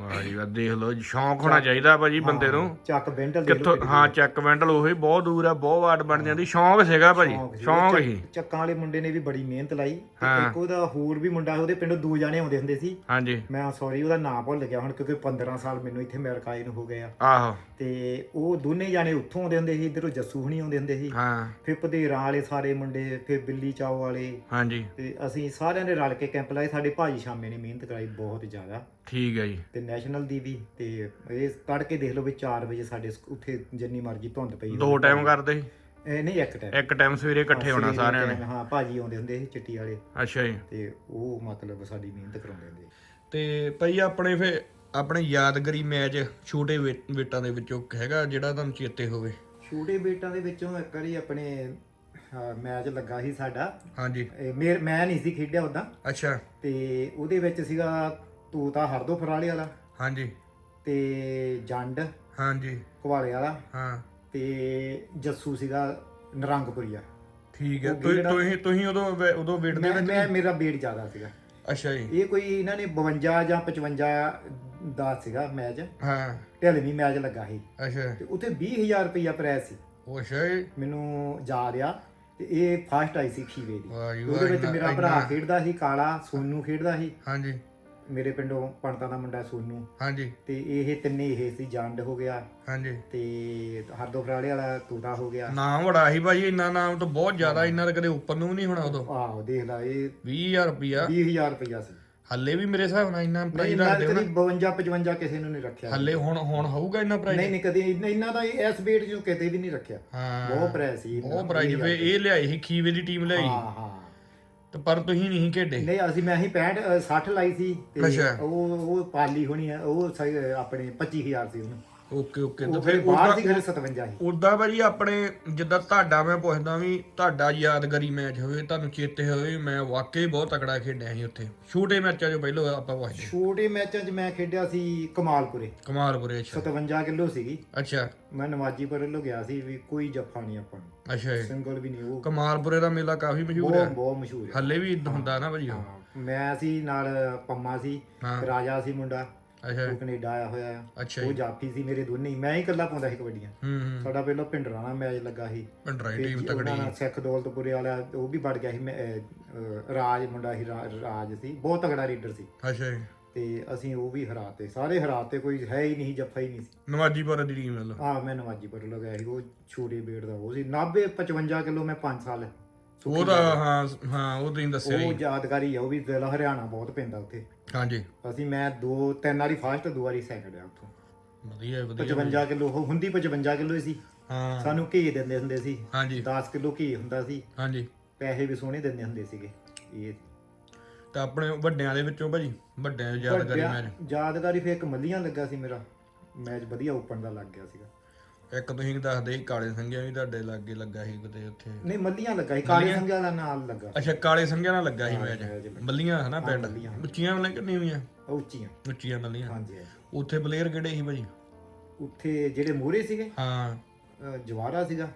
S1: ਵਾਹ ਜੀ ਵਾਹ ਦੇਖ ਲਓ ਸ਼ੌਂਕ ਹੋਣਾ ਚਾਹੀਦਾ ਭਾਜੀ ਬੰਦੇ ਨੂੰ।
S2: ਚੱਕ ਬੈਂਡਲ ਦੇਖ
S1: ਕਿੱਥੋਂ ਹਾਂ ਚੱਕ ਵੈਂਟਲ ਉਹੀ ਬਹੁਤ ਦੂਰ ਆ ਬਹੁਤ ਵਾਟ ਬਣ ਜਾਂਦੀ ਸ਼ੌਂਕ ਸੀਗਾ ਭਾਜੀ
S2: ਸ਼ੌਂਕ
S1: ਹੀ
S2: ਚੱਕ- ਵਾਲੇ ਮੁੰਡੇ ਨੇ ਵੀ ਬੜੀ ਮਿਹਨਤ ਲਾਈ ਤੇ। ਇੱਕ ਉਹਦਾ ਹੋਰ ਵੀ ਮੁੰਡਾ ਉਹਦੇ ਪਿੰਡੋਂ ਦੋ ਜਾਣੇ ਆਉਂਦੇ ਹੁੰਦੇ ਸੀ।
S1: ਹਾਂਜੀ।
S2: ਮੈਂ ਸੌਰੀ ਉਹਦਾ ਨਾਮ ਭੁੱਲ ਗਿਆ ਹੁਣ ਕਿਉਂਕਿ 15 ਸਾਲ ਮੈਨੂੰ ਇੱਥੇ ਅਮਰੀਕਾ ਆਏ ਨੂੰ ਹੋ ਗਏ ਆ।
S1: ਆਹੋ।
S2: ਤੇ ਉਹ ਦੋਨੇ ਜਾਣੇ ਉੱਥੋਂ ਆਉਂਦੇ ਹੁੰਦੇ ਸੀ ਇਧਰੋਂ ਜੱਸੂ ਹੁਣੀ ਆਉਂਦੇ ਹੁੰਦੇ ਸੀ।
S1: ਹਾਂ।
S2: ਫਿਰ ਭਦੇਰਾਂ ਵਾਲੇ ਸਾਰੇ ਮੁੰਡੇ ਫਿਰ ਬਿੱਲੀ ਚਾਓ ਵਾਲੇ।
S1: ਹਾਂਜੀ।
S2: ਤੇ ਅਸੀਂ ਸਾਰਿਆਂ ਨੇ ਰਲ ਕੇ ਕੈਂਪ ਲਾਏ ਸਾਡੇ ਭਾਜੀ ਸ਼ਾਮੇ ਨੇ ਮਿਹਨਤ ਕਰਾਈ ਬਹੁਤ ਜ਼ਿਆਦਾ।
S1: ਠੀਕ ਹੈ ਜੀ।
S2: ਤੇ ਨੈਸ਼ਨਲ ਦੀ ਵੀ ਤੇ ਇਹ ਤੜਕੇ ਦੇਖ ਲਓ ਵੀ 4 ਵਜੇ ਸਾਡੇ ਸਕ- ਉੱਥੇ ਜਿੰਨੀ ਮਰਜ਼ੀ ਧੁੰਦ ਪਈ
S1: ਦੋ ਟਾਈਮ ਕਰਦੇ ਸੀ?
S2: ਇਹ ਨਹੀਂ ਇੱਕ ਟਾਈਮ
S1: ਇੱਕ ਟਾਈਮ ਸਵੇਰੇ ਇਕੱਠੇ ਹੋਣਾ ਸਾਰਿਆਂ ਨੇ।
S2: ਹਾਂ ਭਾਜੀ ਆਉਂਦੇ ਹੁੰਦੇ ਸੀ ਚਿੱਟੀ ਵਾਲੇ।
S1: ਅੱਛਾ ਜੀ।
S2: ਤੇ ਉਹ ਮਤਲਬ ਸਾਡੀ ਮਿਹਨਤ ਕਰਾਉਂਦੇ ਹੁੰਦੇ
S1: ਤੇ ਭਾਈ ਆਪਣੇ ਫੇ ਆਪਣੇ ਯਾਦਗਰੀ ਮੈਚ ਛੋਟੇ ਵੇ- ਵੇਟਾਂ ਦੇ ਵਿੱਚੋਂ ਹੈਗਾ ਜਿਹੜਾ ਤੁਹਾਨੂੰ ਚੇਤੇ ਹੋਵੇ?
S2: ਛੋਟੇ ਬੇਟਾਂ ਦੇ ਵਿੱਚੋਂ ਇੱਕ ਵਾਰੀ ਆਪਣੇ ਮੈਚ ਲੱਗਾ ਸੀ ਸਾਡਾ।
S1: ਹਾਂਜੀ।
S2: ਇਹ ਮੇਰ ਮੈਂ ਨਹੀਂ ਸੀ ਖੇਡਿਆ ਉਦਾਂ
S1: ਅੱਛਾ।
S2: ਤੇ ਉਹਦੇ ਵਿੱਚ ਸੀਗਾ ਤੋਤਾ ਹਰਦੋ ਫਰਾਲੇ ਵਾਲਾ।
S1: ਹਾਂਜੀ।
S2: ਤੇ ਜੰਡ
S1: ਹਾਂਜੀ।
S2: ਘਵਾਲੇ ਵਾਲਾ
S1: ਹਾਂ।
S2: ਤੇ ਜੱਸੂ ਸੀਗਾ ਨਰੰਗਪੁਰੀਆ।
S1: ਠੀਕ ਹੈ।
S2: ਉਹ
S1: ਤੁਸੀਂ
S2: ਜਿਹੜਾ-
S1: ਤੁਸੀਂ ਤੁਸੀਂ ਉਦੋਂ ਵੇ- ਉਦੋਂ ਵੇਟ ਦੇ
S2: ਮੈਂ
S1: ਵਿੱਚ
S2: ਮੈਂ ਮੇਰਾ weight ਜ਼ਿਆਦਾ ਸੀਗਾ।
S1: ਅੱਛਾ ਜੀ।
S2: ਇਹ ਕੋਈ ਇਹਨਾਂ ਨੇ 52 ਜਾਂ 55 ਦਾ ਸੀਗਾ ਮੈਚ।
S1: ਹਾਂ।
S2: ਢਲਵੀਂ ਮੈਚ ਲੱਗਾ ਸੀ।
S1: ਅੱਛਾ।
S2: ਤੇ ਉੱਥੇ 20000 ਰੁਪਇਆ ਪ੍ਰਾਈਸ ਸੀ।
S1: ਉਹ ਅੱਛਾ ਜੀ।
S2: ਮੈਨੂੰ ਯਾਦ ਆ ਤੇ ਇਹ ਫਸਟ ਆਈ ਸੀ ਖੀਵੇ ਦੀ।
S1: ਵਾਹ ਜੀ
S2: ਉਹਦੇ ਵਿੱਚ
S1: ਇੰਨਾ-
S2: ਮੇਰਾ ਭਰਾ
S1: ਇੰਨਾ-
S2: ਖੇਡਦਾ ਸੀ ਕਾਲਾ ਸੋਨੂ ਖੇਡਦਾ ਸੀ।
S1: ਹਾਂਜੀ।
S2: ਮੇਰੇ ਪਿੰਡੋਂ ਪੰਡਤਾਂ ਦਾ ਮੁੰਡਾ ਸੋਨੂ।
S1: ਹਾਂਜੀ।
S2: ਤੇ ਇਹ ਤਿੰਨੇ ਇਹ ਸੀ ਜੰਡ ਹੋ ਗਿਆ।
S1: ਹਾਂਜੀ।
S2: ਤੇ ਹਰਦੋ ਫਰਾਲੇ ਵਾਲਾ ਤੋਤਾ ਹੋ ਗਿਆ।
S1: ਨਾਮ ਬੜਾ ਸੀ ਭਾਜੀ ਇੰਨਾ ਨਾਮ ਤਾਂ ਬਹੁਤ ਜ਼ਿਆਦਾ ਇੰਨਾ ਤਾਂ ਕਦੇ ਉੱਪਰ ਨੂੰ ਵੀ ਨਹੀਂ ਹੋਣਾ ਉਦੋਂ।
S2: ਆਹੋ ਦੇਖ ਲੈ ਇਹ
S1: 20000 ਰੁਪਿਆ
S2: 20000 ਰੁਪਇਆ ਸੀ।
S1: ਹੱਲੇ ਵੀ ਮੇਰੇ ਹਿਸਾਬ ਨਾਲ ਇੰਨਾ ਪ੍ਰਾਈਸ
S2: ਨਾ
S1: ਰੱਖਦੇ ਹੋ ਨਾ?
S2: 52 55 ਕਿਸੇ ਨੂੰ ਨਹੀਂ ਰੱਖਿਆ।
S1: ਹੱਲੇ ਹੁਣ ਹੁਣ ਹੋਊਗਾ ਇੰਨਾ ਪ੍ਰਾਈਸ
S2: ਨਹੀਂ ਨਹੀਂ ਕਦੀ ਇੰਨਾ- ਦਾ ਇਸ ਵੇਟ ਚ ਕਿਤੇ ਵੀ ਨਹੀਂ ਰੱਖਿਆ।
S1: ਹਾਂ।
S2: ਬਹੁਤ ਪ੍ਰਾਈਸ ਸੀ
S1: ਬਹੁਤ ਪ੍ਰਾਈਸ ਇਹ ਲਿਆਈ ਸੀ ਖੀਵੇ ਦੀ ਟੀਮ ਲਿਆਈ।
S2: ਹਾਂ ਹਾਂ।
S1: ਤੇ ਪਰ ਤੁਸੀਂ ਨਹੀਂ ਖੇਡੇ
S2: ਨਹੀਂ ਅਸੀਂ ਮੈਂ ਹੀ 65 ਅ, 60 ਲਾਈ ਸੀ ਤੇ
S1: ਅੱਛਾ।
S2: ਉਹ ਉਹ ਪਾਲੀ ਹੋਣੀ ਆ ਉਹ ਸਹੀ, ਆਪਣੇ 25000 ਸੀ ਉਹਨੂੰ
S1: ਓਕੇ ਓਕੇ ਤੇ
S2: ਫਿਰ ਬਾਹਰ ਸੀ ਫਿਰ 57 ਸੀ।
S1: ਉਦਾਂ ਭਾਜੀ ਆਪਣੇ ਜਿੱਦਾਂ ਤੁਹਾਡਾ ਮੈਂ ਪੁੱਛਦਾ ਵੀ ਤੁਹਾਡਾ ਯਾਦਗਾਰੀ ਮੈਚ ਹੋਵੇ ਤੁਹਾਨੂੰ ਚੇਤੇ ਹੋਵੇ ਮੈਂ ਵਾਕਈ ਬਹੁਤ ਤਕੜਾ ਖੇਡਿਆ ਸੀ ਉੱਥੇ। ਛੋਟੇ ਮੈਚਾਂ 'ਚੋਂ ਪਹਿਲਾਂ ਆਪਾਂ ਪੁੱਛਦੇ
S2: ਛੋਟੇ ਮੈਚਾਂ 'ਚ ਮੈਂ ਖੇਡਿਆ ਸੀ ਕਮਾਲਪੁਰੇ।
S1: ਕਮਾਲਪੁਰੇ ਅੱਛਾ।
S2: 57 ਕਿਲੋ ਸੀਗੀ।
S1: ਅੱਛਾ।
S2: ਮੈਂ ਨਵਾਜੀਪੁਰ ਵੱਲੋਂ ਗਿਆ ਸੀ ਵੀ ਕੋਈ ਜੱਫਾ ਨਹੀਂ ਆਪਾਂ ਨੂੰ।
S1: ਅੱਛਾ
S2: ਸਿੰਗਲ ਵੀ ਨਹੀਂ ਉਹ।
S1: ਕਮਾਲਪੁਰੇ ਦਾ ਮੇਲਾ ਕਾਫੀ ਮਸ਼ਹੂਰ ਹੈ।
S2: ਬਹੁਤ ਮਸ਼ਹੂਰ ਹੈ।
S1: ਹੱਲੇ ਵੀ ਹੁੰਦਾ ਨਾ ਭਾਜੀ
S2: ਮੈਂ ਸੀ ਨਾਲ ਪੰਮਾ ਸੀ ਰਾਜਾ ਸੀ ਮੁੰਡਾ।
S1: ਅੱਛਾ
S2: ਉਹ ਕੈਨੇਡਾ ਆਇਆ ਹੋਇਆ ਆ।
S1: ਅੱਛਾ
S2: ਉਹ ਜਾਫੀ ਸੀ ਮੇਰੇ ਦੋਨੇ ਮੈਂ ਹੀ ਇਕੱਲਾ ਪਾਉਂਦਾ ਸੀ ਕਬੱਡੀਆਂ।
S1: ਹੂੰ ਹੂੰ।
S2: ਸਾਡਾ ਪਹਿਲਾਂ ਪਿੰਡਰਾਣਾ ਮੈਚ ਲੱਗਾ ਸੀ।
S1: ਪੰਡਰਾਈ ਟੀਮ ਤਕੜੀ।
S2: ਨਾਲ ਸਿੱਖ ਦੌਲਤਪੁਰੇ ਵਾਲਾ ਉਹ ਵੀ ਵੜ ਗਿਆ ਸੀ। ਰਾਜ ਮੁੰਡਾ ਸੀ ਰਾਜ ਸੀ। ਬਹੁਤ ਤਗੜਾ ਰੀਡਰ ਸੀ।
S1: ਅੱਛਾ ਜੀ।
S2: ਤੇ ਅਸੀਂ ਉਹ ਵੀ ਹਰਾਤੇ। ਸਾਰੇ ਹਰਾਤੇ ਕੋਈ ਹੈ ਹੀ ਨਹੀਂ ਜੱਫਾ ਹੀ ਨਹੀਂ ਸੀ।
S1: ਨਵਾਜੀਪੁਰ ਦੀ ਟੀਮ ਵੱਲੋਂ?
S2: ਆ ਮੈਂ ਨਵਾਜੀਪੁਰ ਲਗਾਇਆ ਸੀ। ਉਹ ਛੋਟੇ ਬੇੜ ਦਾ ਉਹ ਸੀ। 90 55 ਕਿਲੋ ਮੈਂ 5 ਸਾਲ
S1: ਉਹਦਾ ਹਾਂ ਹਾਂ ਉਹ ਤੁਸੀਂ ਦੱਸਿਆ
S2: ਉਹ
S1: ਹੀ।
S2: ਯਾਦਗਾਰੀ ਆ ਉਹ ਵੀ ਜ਼ਿਲ੍ਹਾ ਹਰਿਆਣਾ ਬਹੁਤ ਪੈਂਦਾ ਉੱਥੇ।
S1: ਹਾਂਜੀ।
S2: ਅਸੀਂ ਮੈਂ ਦੋ ਤਿੰਨ ਵਾਰੀ ਫਾਸਟ ਦੋ ਵਾਰੀ ਸੈਕਿੰਡ ਆ ਉੱਥੋਂ।
S1: ਵਧੀਆ ਵਧੀਆ
S2: 55 ਕਿਲੋ ਉਹ ਹੁੰਦੀ 55 ਕਿਲੋ ਸੀ।
S1: ਹਾਂ।
S2: ਸਾਨੂੰ ਘੀ ਦਿੰਦੇ ਹੁੰਦੇ ਸੀ।
S1: ਹਾਂਜੀ।
S2: 10 ਕਿਲੋ ਘੀ ਹੁੰਦਾ ਸੀ।
S1: ਹਾਂਜੀ।
S2: ਪੈਸੇ ਵੀ ਸੋਹਣੇ ਦਿੰਦੇ ਹੁੰਦੇ ਸੀਗੇ। ਇਹ
S1: ਤੇ ਆਪਣੇ ਵੱਡਿਆਂ ਦੇ ਵਿੱਚੋਂ ਭਾਜੀ ਵੱਡਿਆਂ ਦੀ ਯਾਦਗਾਰੀ
S2: ਵੱਡਿਆਂ-
S1: ਮੈਚ
S2: ਯਾਦਗਾਰੀ ਫੇ ਇੱਕ ਮੱਲੀਆਂ ਲੱਗਾ ਸੀ ਮੇਰਾ। ਮੈਚ ਵਧੀਆ ਓਪਨ ਦਾ ਲੱਗ ਗਿਆ ਸੀਗਾ।
S1: ਇੱਕ ਤੁਸੀਂ ਦੱਸਦੇ ਸੀ ਕਾਲੇ ਸੰਘਿਆ ਵੀ ਤੁਹਾਡੇ ਲਾਗੇ ਲੱਗਾ ਸੀ ਕਿਤੇ ਉੱਥੇ?
S2: ਨਹੀਂ ਮੱਲੀਆਂ ਲੱਗਾ ਸੀ ਕਾਲੀ ਸੰਗਿਆ ਦਾ ਨਾਲ ਲੱਗਾ।
S1: ਅੱਛਾ ਕਾਲੇ ਸੰਘਿਆ ਨਾਲ ਲੱਗਾ ਸੀ ਮੈਚ। ਮੱਲੀਆਂ। ਹਨਾ ਪਿੰਡ?
S2: ਮੱਲੀਆਂ।
S1: ਉੱਚੀਆਂ ਵਾਲੇ ਕਿੰਨੀ ਹੋਈਆਂ?
S2: ਉਹ ਉੱਚੀਆਂ।
S1: ਉੱਚੀਆਂ ਮੱਲੀਆਂ।
S2: ਹਾਂਜੀ ਹਾਂਜੀ।
S1: ਉੱਥੇ ਪਲੇਅਰ ਕਿਹੜੇ ਸੀ ਭਾਜੀ?
S2: ਉੱਥੇ ਜਿਹੜੇ ਮੋਹਰੇ ਸੀਗੇ?
S1: ਹਾਂ।
S2: ਅਹ ਜਵਾਰਾ ਸੀਗਾ।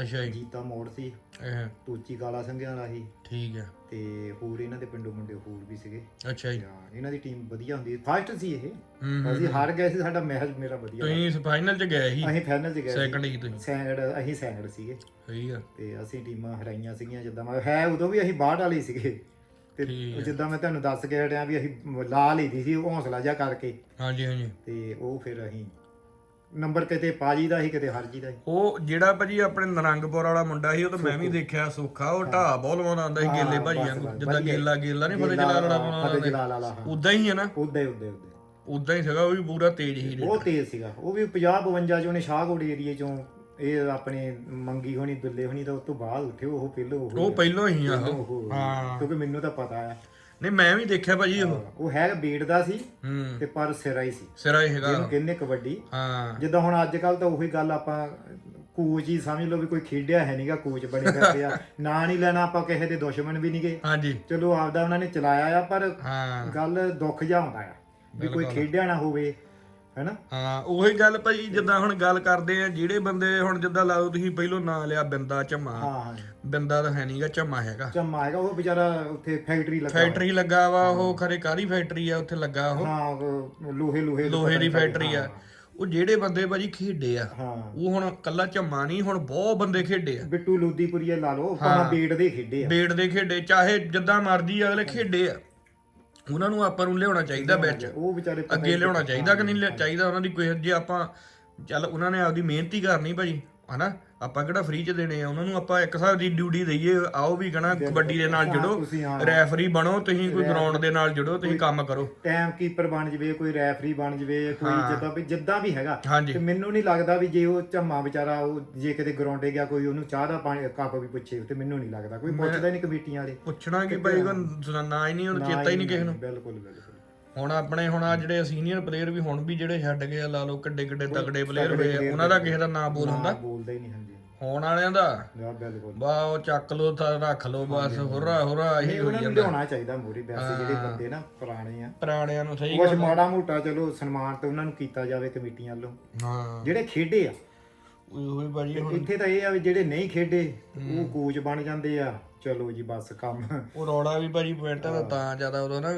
S1: ਅੱਛਾ ਜੀ।
S2: ਜੀਤਾ ਮੋੜ ਸੀ।
S1: ਇਹ
S2: ਤੋਚੀ ਕਾਲਾ ਸੰਗਿਆ ਦਾ ਸੀ।
S1: ਠੀਕ ਹੈ।
S2: ਤੇ ਹੋਰ ਇਹਨਾਂ ਦੇ ਪਿੰਡੋਂ ਮੁੰਡੇ ਹੋਰ ਵੀ ਸੀਗੇ।
S1: ਅੱਛਾ ਜੀ।
S2: ਹਾਂ, ਇਹਨਾਂ ਦੀ ਟੀਮ ਵਧੀਆ ਹੁੰਦੀ ਫਸਟ ਸੀ ਇਹ।
S1: ਹੂੰ।
S2: ਅਸੀਂ ਹਾਰ ਗਏ ਸੀ ਸਾਡਾ ਮੈਚ ਮੇਰਾ ਵਧੀਆ
S1: ਤੁਸੀਂ ਫਾਈਨਲ 'ਚ ਗਏ ਸੀ?
S2: ਅਸੀਂ ਫਾਈਨਲ 'ਚ ਗਏ ਸੀ।
S1: ਸੈਕੰਡ ਹੀ ਤੁਸੀਂ।
S2: ਸੈਂਗੜ ਅਸੀਂ ਸੈਂਗੜ ਸੀਗੇ।
S1: ਸਹੀ ਆ।
S2: ਤੇ ਅਸੀਂ ਟੀਮਾਂ ਹਰਾਈਆਂ ਸੀਗੀਆਂ ਜਿੱਦਾਂ ਮੈਂ ਹੈ ਉਦੋਂ ਵੀ ਅਸੀਂ ਬਾਹਰ ਵਾਲੇ ਸੀਗੇ। ਤੇ। ਜਿੱਦਾਂ ਮੈਂ ਤੁਹਾਨੂੰ ਦੱਸ ਕੇ ਹਟਿਆ ਵੀ ਅਸੀਂ ਲਾ ਲਈਦੀ ਸੀ ਹੌਸਲਾ ਜਿਹਾ ਕਰਕੇ।
S1: ਹਾਂਜੀ ਹਾਂਜੀ।
S2: ਤੇ ਉਹ ਫਿਰ ਅਸੀਂ ਨੰਬਰ ਕਿਤੇ ਪਾਜੀ ਦਾ ਸੀ ਕਿਤੇ ਹਰਜੀ ਦਾ ਸੀ।
S1: ਉਹ ਜਿਹੜਾ ਭਾਜੀ ਆਪਣੇ ਨਰੰਗਪੁਰ ਵਾਲਾ ਮੁੰਡਾ ਸੀ ਉਹ ਤਾਂ ਮੈਂ ਵੀ ਦੇਖਿਆ ਸੁੱਖਾ ਉਹ ਢਾਹ ਬਹੁਤ ਲਵਾਉਂਦਾ ਹੁੰਦਾ ਸੀ ਗੇਲੇ ਭਾਜੀ
S2: ਬਸ,
S1: ਵਾਂਗੂ
S2: ਬਸ,
S1: ਜਿੱਦਾਂ। ਗੇਲਾ ਗੇਲਾ ਨਹੀਂ ਫਤਿਹ ਜਲਾਲ ਵਾਲਾ
S2: ਫਤਿਹ ਵਾਲਾ ਹਾਂ।
S1: ਉਦਾਂ ਹੀ ਹੈ ਨਾ?
S2: ਉਦਾਂ ਹੀ ਉਦਾਂ ਹੀ ਉਦਾਂ ਹੀ।
S1: ਉਦਾਂ ਹੀ ਸੀਗਾ ਉਹ ਵੀ ਪੂਰਾ ਤੇਜ਼ ਹੀ
S2: ਬਹੁਤ ਤੇਜ਼ ਸੀਗਾ। ਉਹ ਵੀ 50 52 ਚੋਂ ਨੇ ਸ਼ਾਹਕੋਟ ਏਰੀਏ ਚੋਂ ਇਹ ਆਪਣੇ ਮੰਗੀ ਹੋਣੀ ਦੁੱਲੇ ਹੋਣੀ ਤਾਂ ਉਸ ਤੋਂ ਬਾਅਦ ਉੱਠੇ ਉਹ ਪਹਿਲੋਂ ਉਹ
S1: ਉਹ ਪਹਿਲਾਂ ਹੀ ਆ। ਉਹ ਹਾਂ।
S2: ਕਿਉਂਕਿ ਮੈਨੂੰ ਤਾਂ ਪਤਾ ਆ।
S1: ਨਹੀਂ ਮੈਂ ਵੀ ਦੇਖਿਆ ਭਾਜੀ ਉਹ
S2: ਉਹ ਹੈ ਬੀਟ ਦਾ ਸੀ
S1: ਹੂੰ।
S2: ਤੇ ਪਰ ਸਿਰਾ ਹੀ ਸੀ।
S1: ਸਿਰਾ ਹੀ ਹੈਗਾ।
S2: ਜਿਹਨੂੰ ਕਹਿੰਦੇ ਕਬੱਡੀ।
S1: ਹਾਂ।
S2: ਜਿੱਦਾਂ ਹੁਣ ਅੱਜ ਕੱਲ ਤਾਂ ਉਹੀ ਗੱਲ ਆਪਾਂ ਕੋਚ ਹੀ ਸਮਝ ਲਓ ਵੀ ਕੋਈ ਖੇਡਿਆ ਹੈ ਨਹੀਂਗਾ ਕੋਚ ਬਣੇ ਕਰਦੇ ਆ। ਨਾਂ ਨਹੀਂ ਲੈਣਾ ਆਪਾਂ ਕਿਸੇ ਦੇ ਦੁਸ਼ਮਣ ਵੀ ਨਹੀਂਗੇ
S1: ਹਾਂਜੀ।
S2: ਚਲੋ ਆਪਦਾ ਉਹਨਾਂ ਨੇ ਚਲਾਇਆ ਆ ਪਰ
S1: ਹਾਂ।
S2: ਗੱਲ ਦੁੱਖ ਜਾ ਹੁੰਦਾ ਆ। ਵੀ ਕੋਈ ਖੇਡਿਆ ਨਾ ਹੋਵੇ। ਹੈਨਾ?
S1: ਹਾਂ ਉਹੀ ਗੱਲ ਭਾਜੀ ਜਿੱਦਾਂ ਹੁਣ ਗੱਲ ਕਰਦੇ ਆ ਜਿਹੜੇ ਬੰਦੇ ਹੁਣ ਜਿੱਦਾਂ ਲਾ ਲਓ ਤੁਸੀਂ ਪਹਿਲੋਂ ਨਾਂ ਲਿਆ ਬਿੰਦਾ ਝੰਮਾ।
S2: ਹਾਂ
S1: ਬਿੰਦਾ ਤਾਂ ਹੈ ਨਹੀਂਗਾ ਝੰਮਾ ਹੈਗਾ।
S2: ਚੰਮਾ ਹੈਗਾ ਉਹ ਵਿਚਾਰਾ ਉੱਥੇ ਫੈਕਟਰੀ ਲੱਗਾ
S1: ਫੈਕਟਰੀ ਲੱਗਾ ਵਾ ਉਹ ਖਰੇ ਕਾਹਦੀ ਫੈਕਟਰੀ ਆ ਉੱਥੇ ਲੱਗਾ ਉਹ?
S2: ਹਾਂ ਉਹ ਲੋਹੇ ਲੋਹੇ
S1: ਲੋਹੇ ਦੀ ਫੈਕਟਰੀ ਆ। ਉਹ ਜਿਹੜੇ ਬੰਦੇ ਭਾਜੀ ਖੇਡੇ ਆ
S2: ਹਾਂ।
S1: ਉਹ ਹੁਣ ਕੱਲਾ ਝੰਮਾ ਨਹੀਂ ਹੁਣ ਬਹੁਤ ਬੰਦੇ ਖੇਡੇ ਆ।
S2: ਬਿੱਟੂ ਲੋਦੀਪੁਰੀਏ ਲਾ ਲਓ ਭਾਵੇਂ ਬੇੜ ਦੇ ਖੇਡੇ ਆ।
S1: ਬੇੜ ਦੇ ਖੇਡੇ ਚਾਹੇ ਜਿੱਦਾਂ ਮਰਜ਼ੀ ਅਗਲੇ ਖੇਡੇ ਆ। ਉਹਨਾਂ ਨੂੰ ਆਪਾਂ ਨੂੰ ਲਿਆਉਣਾ ਚਾਹੀਦਾ ਵਿੱਚ।
S2: ਉਹ ਵਿਚਾਰੇ
S1: ਅੱਗੇ ਲਿਆਉਣਾ ਚਾਹੀਦਾ ਕਿ ਨਹੀਂ ਲਿਆ- ਚਾਹੀਦਾ ਉਹਨਾਂ ਦੀ ਕੋਈ ਜੇ ਆਪਾਂ ਚੱਲ ਉਹਨਾਂ ਨੇ ਆਪਦੀ ਮਿਹਨਤ ਹੀ ਕਰਨੀ ਭਾਜੀ ਹਨਾ? ਆਪਾਂ ਕਿਹੜਾ ਫ੍ਰੀ ਚ ਦੇਣੇ ਆ? ਉਹਨਾਂ ਨੂੰ ਆਪਾਂ ਇੱਕ ਹਿਸਾਬ ਦੀ ਡਿਊਟੀ ਦਈਏ ਆਓ ਵੀ ਕਹਣਾ ਕਬੱਡੀ ਦੇ ਨਾਲ ਜੁੜੋ
S2: ਤੁਸੀਂ ਹਾਂ।
S1: ਰੈਫਰੀ ਬਣੋ ਤੁਸੀਂ ਕੋਈ ਗਰਾਊਂਡ ਦੇ ਨਾਲ ਜੁੜੋ ਤੁਸੀਂ ਕੰਮ ਕਰੋ।
S2: ਟਾਈਮ ਕੀਪਰ ਬਣ ਜਵੇ ਕੋਈ ਰੈਫਰੀ ਬਣ ਜਵੇ ਕੋਈ ਜਿੱਦਾਂ ਵੀ ਜਿੱਦਾਂ ਵੀ ਹੈਗਾ।
S1: ਹਾਂਜੀ।
S2: ਤੇ ਮੈਨੂੰ ਨਹੀਂ ਲੱਗਦਾ ਵੀ ਜੇ ਉਹ ਝੰਮਾ ਵਿਚਾਰਾ ਉਹ ਜੇ ਕਿਤੇ ਗਰਾਊਂਡੇ ਗਿਆ ਕੋਈ ਉਹਨੂੰ ਚਾਹ ਦਾ ਪਾਣੀ ਕੱਪ ਵੀ ਪੁੱਛੇ ਤੇ ਮੈਨੂੰ ਨਹੀਂ ਲੱਗਦਾ। ਕੋਈ ਪੁੱਛਦਾ ਨਹੀਂ ਕਮੇਟੀਆਂ ਵਾਲੇ।
S1: ਪੁੱਛਣਾ ਕਿ ਭਾਈ ਕੋਈ ਨਾ ਹੀ ਨਹੀਂ ਉਹਨੂੰ ਚੇਤਾ ਹੀ ਨਹੀਂ ਕਿਸੇ ਨੂੰ।
S2: ਬਿਲਕੁਲ ਬਿਲਕੁਲ।
S1: ਹੁਣ ਆਪਣੇ ਹੁਣ ਆ ਜਿਹੜੇ ਸੀਨੀਅਰ ਪਲੇਅਰ ਵੀ ਹੁਣ ਵੀ ਜਿਹੜੇ ਛੱਡ ਗਏ ਆ ਲਾ ਲਓ ਕਿੱਡੇ ਕਿੱਡੇ ਤਗੜੇ ਪਲੇਅਰ ਹੋਏ ਆ ਉਹਨਾਂ ਦਾ ਕਿਸੇ ਦਾ ਨਾਂ ਬੋਲ ਹੁੰਦਾ।
S2: ਬੋਲਦਾ ਹੀ ਨਹੀਂ ਹਾਂਜੀ
S1: ਹੋਣ ਵਾਲਿਆਂ ਦਾ?
S2: ਜਾ ਬਿਲਕੁਲ।
S1: ਬਾ ਉਹ ਚੱਕ ਲੋ ਤਾਂ ਰੱਖ ਲੋ ਬਸ ਹੁਰਾ ਹੁਰਾ ਇਹੀ ਹੋਈ
S2: ਉਹਨਾਂ ਨੂੰ
S1: ਜਾਂਦਾ।
S2: ਲਿਆਉਣਾ ਚਾਹੀਦਾ ਮੋਰੀ ਵੈਸੇ ਜਿਹੜੇ ਬੰਦੇ ਨਾ ਪੁਰਾਣੇ ਆ।
S1: ਪੁਰਾਣਿਆਂ ਨੂੰ ਸਹੀ
S2: ਕੁਝ ਮਾੜਾ ਮੋਟਾ ਚਲੋ ਸਨਮਾਨ ਤੇ ਉਹਨਾਂ ਨੂੰ ਕੀਤਾ ਜਾਵੇ ਕਮੇਟੀਆਂ ਵੱਲੋਂ।
S1: ਹਾਂ।
S2: ਜਿਹੜੇ ਖੇਡੇ ਆ
S1: ਉਹੋ ਹੁਣ
S2: ਇੱਥੇ ਤਾਂ ਇਹ ਆ ਵੀ ਜਿਹੜੇ ਨਹੀਂ ਖੇਡੇ ਉਹ ਕੋਚ ਬਣ ਜਾਂਦੇ ਆ। ਚਲੋ ਜੀ ਬਸ ਕੰਮ।
S1: ਉਹ ਰੌਲਾ ਵੀ ਭਾਜੀ ਪੁਆਇੰਟਾਂ ਦਾ ਤਾਂ ਜ਼ਿਆਦਾ ਉਦੋਂ ਨਾ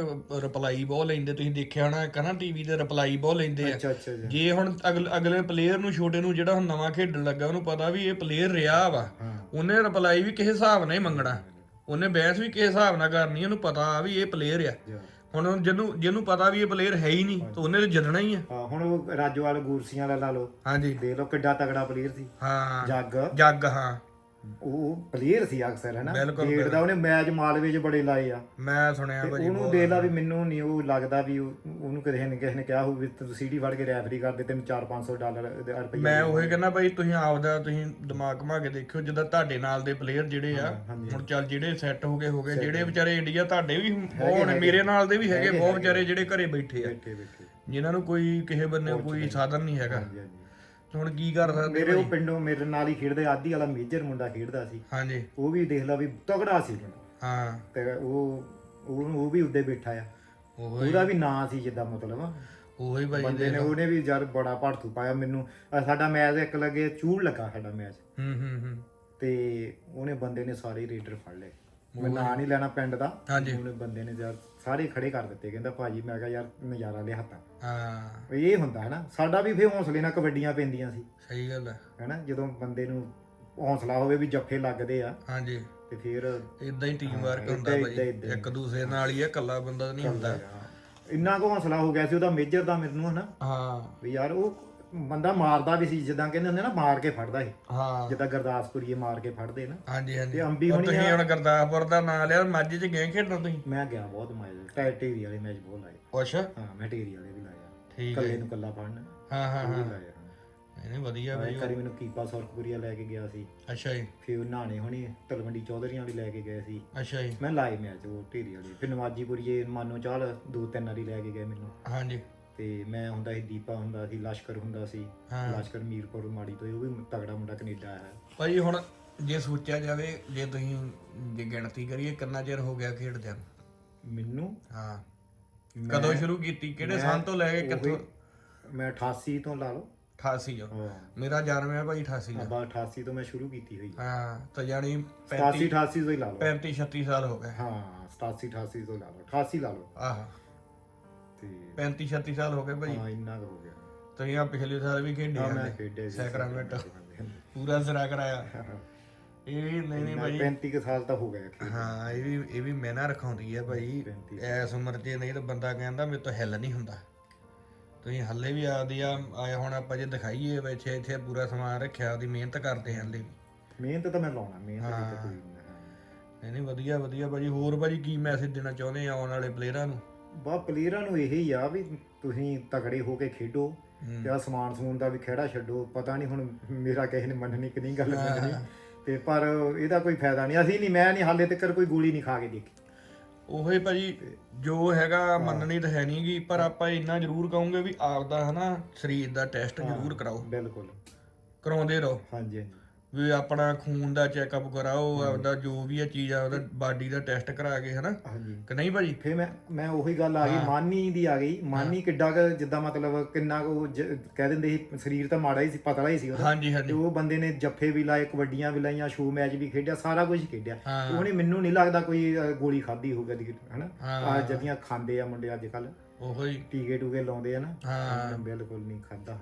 S1: ਰਿਪਲਾਈ ਬਹੁਤ ਲੈਂਦੇ ਤੁਸੀਂ ਦੇਖਿਆ ਹੋਣਾ ਕਹਣਾ ਟੀਵੀ ਤੇ ਰਿਪਲਾਈ ਬਹੁਤ ਲੈਂਦੇ ਆ।
S2: ਅੱਛਾ ਅੱਛਾ ਜੀ
S1: ਜੇ ਹੁਣ ਅਗਲ- ਅਗਲੇ ਪਲੇਅਰ ਨੂੰ ਛੋਟੇ ਨੂੰ ਜਿਹੜਾ ਹੁਣ ਨਵਾਂ ਖੇਡਣ ਲੱਗਾ ਉਹਨੂੰ ਪਤਾ ਵੀ ਇਹ ਪਲੇਅਰ ਰਿਹਾ ਵਾ। ਉਹਨੇ ਰਿਪਲਾਈ ਵੀ ਕਿਸੇ ਹਿਸਾਬ ਨਾਲ ਹੀ ਮੰਗਣਾ। ਉਹਨੇ ਬਹਿਸ ਵੀ ਕਿਸੇ ਹਿਸਾਬ ਨਾਲ ਕਰਨੀ ਉਹਨੂੰ ਪਤਾ ਵੀ ਇਹ ਪਲੇਅਰ ਆ।
S2: ਜੀ।
S1: ਹੁਣ ਜਿਹਨੂੰ ਜਿਹਨੂੰ ਪਤਾ ਵੀ ਇਹ ਪਲੇਅਰ ਹੈ ਹੀ ਨਹੀਂ ਤਾਂ ਉਹਨੇ ਤੇ ਜਿੱਤਣਾ ਹੀ ਆ।
S2: ਹਾਂ ਹੁਣ ਉਹ ਰਾਜੋਵਾਲ ਗੂਰਸੀਆਂ ਦਾ ਲਾ ਲਓ।
S1: ਹਾਂਜੀ।
S2: ਦੇਖ ਲਓ ਕਿੱਡਾ ਤਗੜਾ ਪਲੇਅਰ ਸੀ।
S1: ਹਾਂ।
S2: ਜੱਗ।
S1: ਜੱਗ ਹਾਂ।
S2: ਉਹ ਪਲੇਅਰ ਸੀ ਅਕਸਰ ਹੈਨਾ?
S1: ਬਿਲਕੁਲ,
S2: ਖੇਡ ਦਾ ਉਹਨੇ ਮੈਚ ਮਾਲਵੇ 'ਚ ਬੜੇ ਲਾਏ ਆ।
S1: ਮੈਂ ਸੁਣਿਆ
S2: ਤੇ
S1: ਭਾਜੀ
S2: ਉਹਨੂੰ ਦੇਖ ਲਾ ਵੀ ਮੈਨੂੰ ਨਹੀਂ ਉਹ ਲੱਗਦਾ ਵੀ ਉਹ- ਉਹਨੂੰ ਕਿਸੇ ਨੇ ਕਿਸੇ ਨੇ ਕਿਹਾ ਹੋਊ ਵੀ ਤੂੰ ਸੀਡੀ ਫੜ ਕੇ ਰੈਫਰੀ ਕਰਦੇ ਤੈਨੂੰ 4-500 ਡਾਲਰ ਰੁਪਏ
S1: ਮੈਂ ਉਹੀ ਕਹਿੰਦਾ ਭਾਈ ਤੁਸੀਂ ਆਪਦਾ ਤੁਸੀਂ ਦਿਮਾਗ ਘੁਮਾ ਕੇ ਦੇਖਿਓ ਜਿੱਦਾਂ ਤੁਹਾਡੇ ਨਾਲ ਦੇ ਪਲੇਅਰ ਜਿਹੜੇ ਆ। ਹੁਣ ਚੱਲ ਜਿਹੜੇ ਸੈੱਟ ਹੋ ਗਏ ਹੋ ਗਏ ਜਿਹੜੇ ਵਿਚਾਰੇ ਇੰਡੀਆ ਤੁਹਾਡੇ ਵੀ ਬਹੁਤ ਨੇ ਮੇਰੇ ਨਾਲ ਦੇ ਵੀ ਹੈਗੇ ਬਹੁਤ ਵਿਚਾਰੇ ਜਿਹੜੇ ਘਰੇ ਬੈਠੇ ਆ।
S2: ਬੈਠੇ ਬੈਠੇ।
S1: ਜਿਨ੍ਹਾਂ ਨੂੰ ਕੋਈ ਕਿਸੇ ਬੰਨੇ ਕੋਈ ਸਾਧਨ ਨਹੀਂ ਹੈਗਾ।
S2: ਹਾਂਜੀ ਹਾਂਜੀ।
S1: ਤੇ ਹੁਣ ਕੀ ਕਰ ਸਕਦੇ
S2: ਮੇਰੇ ਉਹ ਪਿੰਡੋਂ ਮੇਰੇ ਨਾਲ ਹੀ ਖੇਡਦੇ ਆਦੀ ਵਾਲਾ ਮੇਜਰ ਮੁੰਡਾ ਖੇਡਦਾ ਸੀ।
S1: ਹਾਂਜੀ।
S2: ਉਹ ਵੀ ਦੇਖ ਲਾ ਵੀ ਤਗੜਾ ਸੀ ਮੁੰਡਾ।
S1: ਹਾਂ।
S2: ਤੇ ਉਹ ਉਹ ਉਹ ਵੀ ਉੱਦੇ ਬੈਠਾ ਆ।
S1: ਉਹ।
S2: ਉਹਦਾ ਵੀ ਨਾਂ ਸੀ ਜਿੱਦਾਂ ਮਤਲਬ।
S1: ਉਹੀ ਭਾਈ
S2: ਬੰਦੇ ਨੇ ਉਹਨੇ ਵੀ ਯਾਰ ਬੜਾ ਭੜਥੂ ਪਾਇਆ ਮੈਨੂੰ। ਸਾਡਾ ਮੈਚ ਇੱਕ ਲੱਗੇ ਚੂੜ ਲੱਗਾ ਸਾਡਾ ਮੈਚ।
S1: ਹੂੰ ਹੂੰ ਹੂੰ।
S2: ਤੇ ਉਹਨੇ ਬੰਦੇ ਨੇ ਸਾਰੇ ਰੇਡਰ ਫੜ ਲਏ। ਮੈਂ ਨਾਂ ਨਹੀਂ ਲੈਣਾ ਪਿੰਡ ਦਾ।
S1: ਹਾਂਜੀ।
S2: ਉਹਨੇ ਬੰਦੇ ਨੇ ਯਾਰ ਸਾਰੇ ਖੜੇ ਕਰ ਦਿੱਤੇ ਕਹਿੰਦਾ ਭਾਜੀ ਮੈਂ ਕਿਹਾ ਯਾਰ ਨਜ਼ਾਰਾ ਲਿਆ ਹੱਥਾਂ।
S1: ਹਾਂ।
S2: ਇਹ ਹੁੰਦਾ ਹੈ ਨਾ ਸਾਡਾ ਵੀ ਫੇ ਹੌਸਲੇ ਨਾਲ ਕਬੱਡੀਆਂ ਪੈਂਦੀਆਂ ਸੀ।
S1: ਸਹੀ ਗੱਲ ਹੈ।
S2: ਹੈਨਾ ਜਦੋਂ ਬੰਦੇ ਨੂੰ ਹੌਸਲਾ ਹੋਵੇ ਵੀ ਜੱਫੇ ਲੱਗਦੇ ਆ
S1: ਹਾਂਜੀ।
S2: ਤੇ ਫਿਰ
S1: ਇਦਾਂ ਹੀ ਟੀਮ ਵਰਕ ਹੁੰਦਾ ਭਾਈ। ਇੱਕ ਦੂਸਰੇ ਨਾਲ ਹੀ ਆ ਇਕੱਲਾ ਬੰਦਾ ਤਾਂ ਨਹੀਂ ਹੁੰਦਾ।
S2: ਇੰਨਾ ਕੁ ਹੌਸਲਾ ਹੋ ਗਿਆ ਸੀ ਉਹਦਾ ਮੇਜਰ ਦਾ ਮੈਨੂੰ ਹਨਾ।
S1: ਹਾਂ।
S2: ਵੀ ਯਾਰ ਉਹ ਬੰਦਾ ਮਾਰਦਾ ਵੀ ਸੀ ਜਿੱਦਾਂ ਕਹਿੰਦੇ ਹੁੰਦੇ ਨਾ ਮਾਰ ਕੇ ਫੜਦਾ ਸੀ।
S1: ਹਾਂ।
S2: ਜਿੱਦਾਂ ਗੁਰਦਾਸਪੁਰੀਏ ਮਾਰ ਕੇ ਫੜਦੇ ਨਾ।
S1: ਹਾਂਜੀ ਹਾਂਜੀ।
S2: ਤੇ ਅੰਬੀ ਹੋਣੀ
S1: ਤੁਸੀਂ ਹੁਣ ਗੁਰਦਾਸਪੁਰ ਦਾ ਨਾਂ ਲਿਆ ਮਾਝੇ ਚ ਗਏ ਖੇਡਣ ਤੁਸੀਂ?
S2: ਮੈਂ ਗਿਆ ਬਹੁਤ ਮੈਚ ਟੈਟੇਰੀ ਵਾਲੇ ਮੈਚ ਬਹੁਤ ਲਾਏ।
S1: ਕੁਛ
S2: ਹਾਂ ਮੈਂ ਟੇਰੀ ਵਾਲੇ ਵੀ ਲਾਇਆ
S1: ਠੀਕ ਹੈ
S2: ਕੱਲੇ ਨੂੰ ਕੱਲਾ ਫੜਨ।
S1: ਹਾਂ ਹਾਂ ਹਾਂ। ਨਹੀਂ ਵਧੀਆ
S2: ਇੱਕ ਵਾਰੀ ਮੈਨੂੰ ਕੀਪਾ ਸੁਰਖਪੁਰੀਆ ਲੈ ਕੇ ਗਿਆ ਸੀ।
S1: ਅੱਛਾ ਜੀ।
S2: ਫਿਰ ਉਹ ਨਾਣੇ ਹੋਣੀ ਤਲਵੰਡੀ ਚੌਧਰੀਆਂ ਵੀ ਲੈ ਕੇ ਗਏ ਸੀ।
S1: ਅੱਛਾ ਜੀ।
S2: ਮੈਂ ਲਾਏ ਮੈਚ ਉਹ ਢੇਰੀ ਵਾਲੇ। ਫਿਰ ਨਵਾਜੀਪੁਰੀਏ ਮਾਨੋ ਚਾਲ ਦੋ ਤਿੰਨ ਵਾਰੀ ਲੈ ਕੇ ਗਏ ਮੈਨੂੰ।
S1: ਹਾਂਜੀ।
S2: ਤੇ ਮੈਂ ਹੁੰਦਾ ਸੀ ਦੀਪਾ ਹੁੰਦਾ ਸੀ ਲਸ਼ਕਰ ਹੁੰਦਾ ਸੀ
S1: ਹਾਂ।
S2: ਲਸ਼ਕਰ ਮੀਰਪੁਰ ਮਾੜੀ ਤੋਂ ਉਹ ਵੀ ਤਗੜਾ ਮੁੰਡਾ ਕੈਨੇਡਾ ਹੈ।
S1: ਭਾਈ ਹੁਣ ਜੇ ਸੋਚਿਆ ਜਾਵੇ ਜੇ ਤੁਸੀਂ ਜੇ ਗਿਣਤੀ ਕਰੀਏ ਕਿੰਨਾ ਚਿਰ ਹੋ ਗਿਆ ਖੇਡਦਿਆਂ ਨੂੰ?
S2: ਮੈਨੂੰ?
S1: ਹਾਂ।
S2: ਮੈਂ-
S1: ਕਦੋਂ ਸ਼ੁਰੂ ਕੀਤੀ? ਕਿਹੜੇ ਸਾਲ ਤੋਂ ਲੈ ਕੇ ਕਿੱਥੋਂ?
S2: ਉਹੀ ਮੈਂ 88 ਤੋਂ ਲਾ ਲਓ।
S1: 88 ਜੋ
S2: ਹਾਂ।
S1: ਮੇਰਾ ਜਨਮ ਹੈ ਭਾਈ 88 ਦਾ।
S2: ਬਾ 88 ਤੋਂ ਮੈਂ ਸ਼ੁਰੂ ਕੀਤੀ ਹੋਈ
S1: ਹਾਂ ਤਾਂ ਜਾਨੀ
S2: 87
S1: 35
S2: 88 ਤੋਂ ਹੀ ਲਾ ਲਓ।
S1: 35 36 ਸਾਲ ਹੋ ਗਏ।
S2: ਹਾਂ 87 88 ਤੋਂ ਲਾ ਲਓ। 88 ਲਾ ਲਓ।
S1: ਆਹ।
S2: ਤੇ
S1: 35 36 ਸਾਲ ਹੋ ਗਏ ਭਾਈ।
S2: ਹਾਂ ਇੰਨਾ ਕੁ ਹੋ ਗਿਆ।
S1: ਤੁਸੀਂ ਆ ਪਿਛਲੇ ਸਾਲ ਵੀ ਖੇਡੇ
S2: ਹਾਂ ਮੈਂ ਖੇਡਿਆ ਸੀ।
S1: ਸੈਕਰਾਮੈਂਟੋ। ਪੂਰਾ ਸਿਰਾ ਕਰਾਇਆ। ਇਹ ਵੀ ਨਹੀਂ ਨਹੀਂ ਭਾਈ।
S2: 35 ਕੁ ਸਾਲ ਤਾਂ ਹੋ ਗਿਆ
S1: ਹਾਂ ਇਹ ਵੀ ਇਹ ਵੀ ਮਿਹਨਤ ਰਖਾਉਂਦੀ ਹੈ ਭਾਈ।
S2: 35
S1: ਐਸ ਉਮਰ 'ਚ ਨਹੀਂ ਤਾਂ ਬੰਦਾ ਕਹਿੰਦਾ ਮੇਰੇ ਤੋਂ ਹਿੱਲ ਨਹੀਂ ਹੁੰਦਾ। ਤੁਸੀਂ ਹੱਲੇ ਵੀ ਆਦੀ ਆ ਆਏ ਹੁਣ ਆਪਾਂ ਜੇ ਦਿਖਾਈਏ ਬੈਠੇ ਇੱਥੇ ਪੂਰਾ ਸਮਾਨ ਰੱਖਿਆ ਉਹਦੀ ਮਿਹਨਤ ਕਰਦੇ ਹੱਲੇ ਵੀ।
S2: ਮਿਹਨਤ ਤਾਂ ਮੈਂ ਲਾਉਣਾ ਮਿਹਨਤ ਦੀ ਤਾਂ ਕੋਈ ਨਹੀਂ
S1: ਨਹੀਂ ਵਧੀਆ ਵਧੀਆ ਭਾਜੀ। ਹੋਰ ਭਾਜੀ ਕੀ ਮੈਸੇਜ ਦੇਣਾ ਚਾਹੁੰਦੇ ਆ ਆਉਣ ਵਾਲੇ ਪਲੇਅਰਾਂ ਨੂੰ?
S2: ਬਾ ਪਲੇਅਰਾਂ ਨੂੰ ਇਹ ਆ ਵੀ ਤੁਸੀਂ ਤਗੜੇ ਹੋ ਕੇ ਖੇਡੋ। ਤੇ ਆਹ ਸਮਾਨ ਸਮੂਨ ਦਾ ਵੀ ਖੇੜਾ ਛੱਡੋ ਪਤਾ ਨਹੀਂ ਹੁਣ ਮੇਰਾ ਕਿਸੇ ਨੇ ਮੰਨਣੀ ਕਿ ਨਹੀਂ ਗੱਲ ਮੰਨਣੀ। ਤੇ ਪਰ ਇਹਦਾ ਕੋਈ ਫਾਇਦਾ ਨਹੀਂ ਅਸੀਂ ਨਹੀਂ ਮੈਂ ਨਹੀਂ ਹਾਲੇ ਤੱਕ ਕੋਈ ਗੋਲੀ ਨਹੀਂ ਖਾ ਕੇ ਦੇਖੀ।
S1: ਉਹੀ ਭਾਜੀ ਜੋ ਹੈਗਾ ਮੰਨਣੀ ਤਾਂ ਹੈ ਨਹੀਂਗੀ ਪਰ ਆਪਾਂ ਇੰਨਾ ਜ਼ਰੂਰ ਕਹੋਗੇ ਵੀ ਆਪਦਾ ਹਨਾ ਸਰੀਰ ਦਾ ਟੈਸਟ ਜ਼ਰੂਰ ਕਰਾਓ।
S2: ਬਿਲਕੁਲ।
S1: ਕਰਾਉਂਦੇ ਰਹੋ।
S2: ਹਾਂਜੀ ਹਾਂਜੀ।
S1: ਵੀ ਆਪਣਾ ਖੂਨ ਦਾ ਚੈੱਕਅਪ ਕਰਾਓ ਆਪਦਾ ਜੋ ਵੀ ਹੈ ਚੀਜ਼ ਆ ਉਹਦਾ ਬਾਡੀ ਦਾ ਟੈਸਟ ਕਰਾ ਕੇ ਹਨਾ?
S2: ਹਾਂਜੀ।
S1: ਕਿ ਨਹੀਂ ਭਾਜੀ?
S2: ਫੇ ਮੈਂ ਮੈਂ ਉਹੀ ਗੱਲ ਆ ਗਈ ਮਾਨੀ ਦੀ ਆ ਗਈ। ਮਾਨੀ ਕਿੱਡਾ ਕੁ ਜਿੱਦਾਂ ਮਤਲਬ ਕਿੰਨਾ ਉਹ ਕਹਿ ਦਿੰਦੇ ਸੀ ਸਰੀਰ ਤਾਂ ਮਾੜਾ ਹੀ ਸੀ ਪਤਲਾ ਹੀ ਸੀ ਉਹਦਾ
S1: ਹਾਂਜੀ
S2: ਤੇ
S1: ਹਾਂਜੀ
S2: ਉਹ ਬੰਦੇ ਨੇ ਜੱਫੇ ਵੀ ਲਾਏ ਕਬੱਡੀਆਂ ਵੀ ਲਾਈਆਂ ਸ਼ੋ ਮੈਚ ਵੀ ਖੇਡਿਆ ਸਾਰਾ ਕੁਝ ਖੇਡਿਆ। ਉਹਨੇ ਮੈਨੂੰ ਨਹੀਂ ਲੱਗਦਾ ਕੋਈ ਗੋਲੀ ਖਾਧੀ ਹੋਊਗਾ ਹਨਾ। ਆ ਜਦੀਆਂ ਖਾਂਦੇ ਆ ਮੁੰਡੇ ਅੱਜ ਕੱਲ
S1: ਉਹੋ ਹੀ।
S2: ਟੀਕੇ ਟੂਕੇ ਲਾਉਂਦੇ ਆ ਨਾ।
S1: ਹਾਂ।
S2: ਬਿਲਕੁਲ ਨਹੀਂ ਖਾਦਾ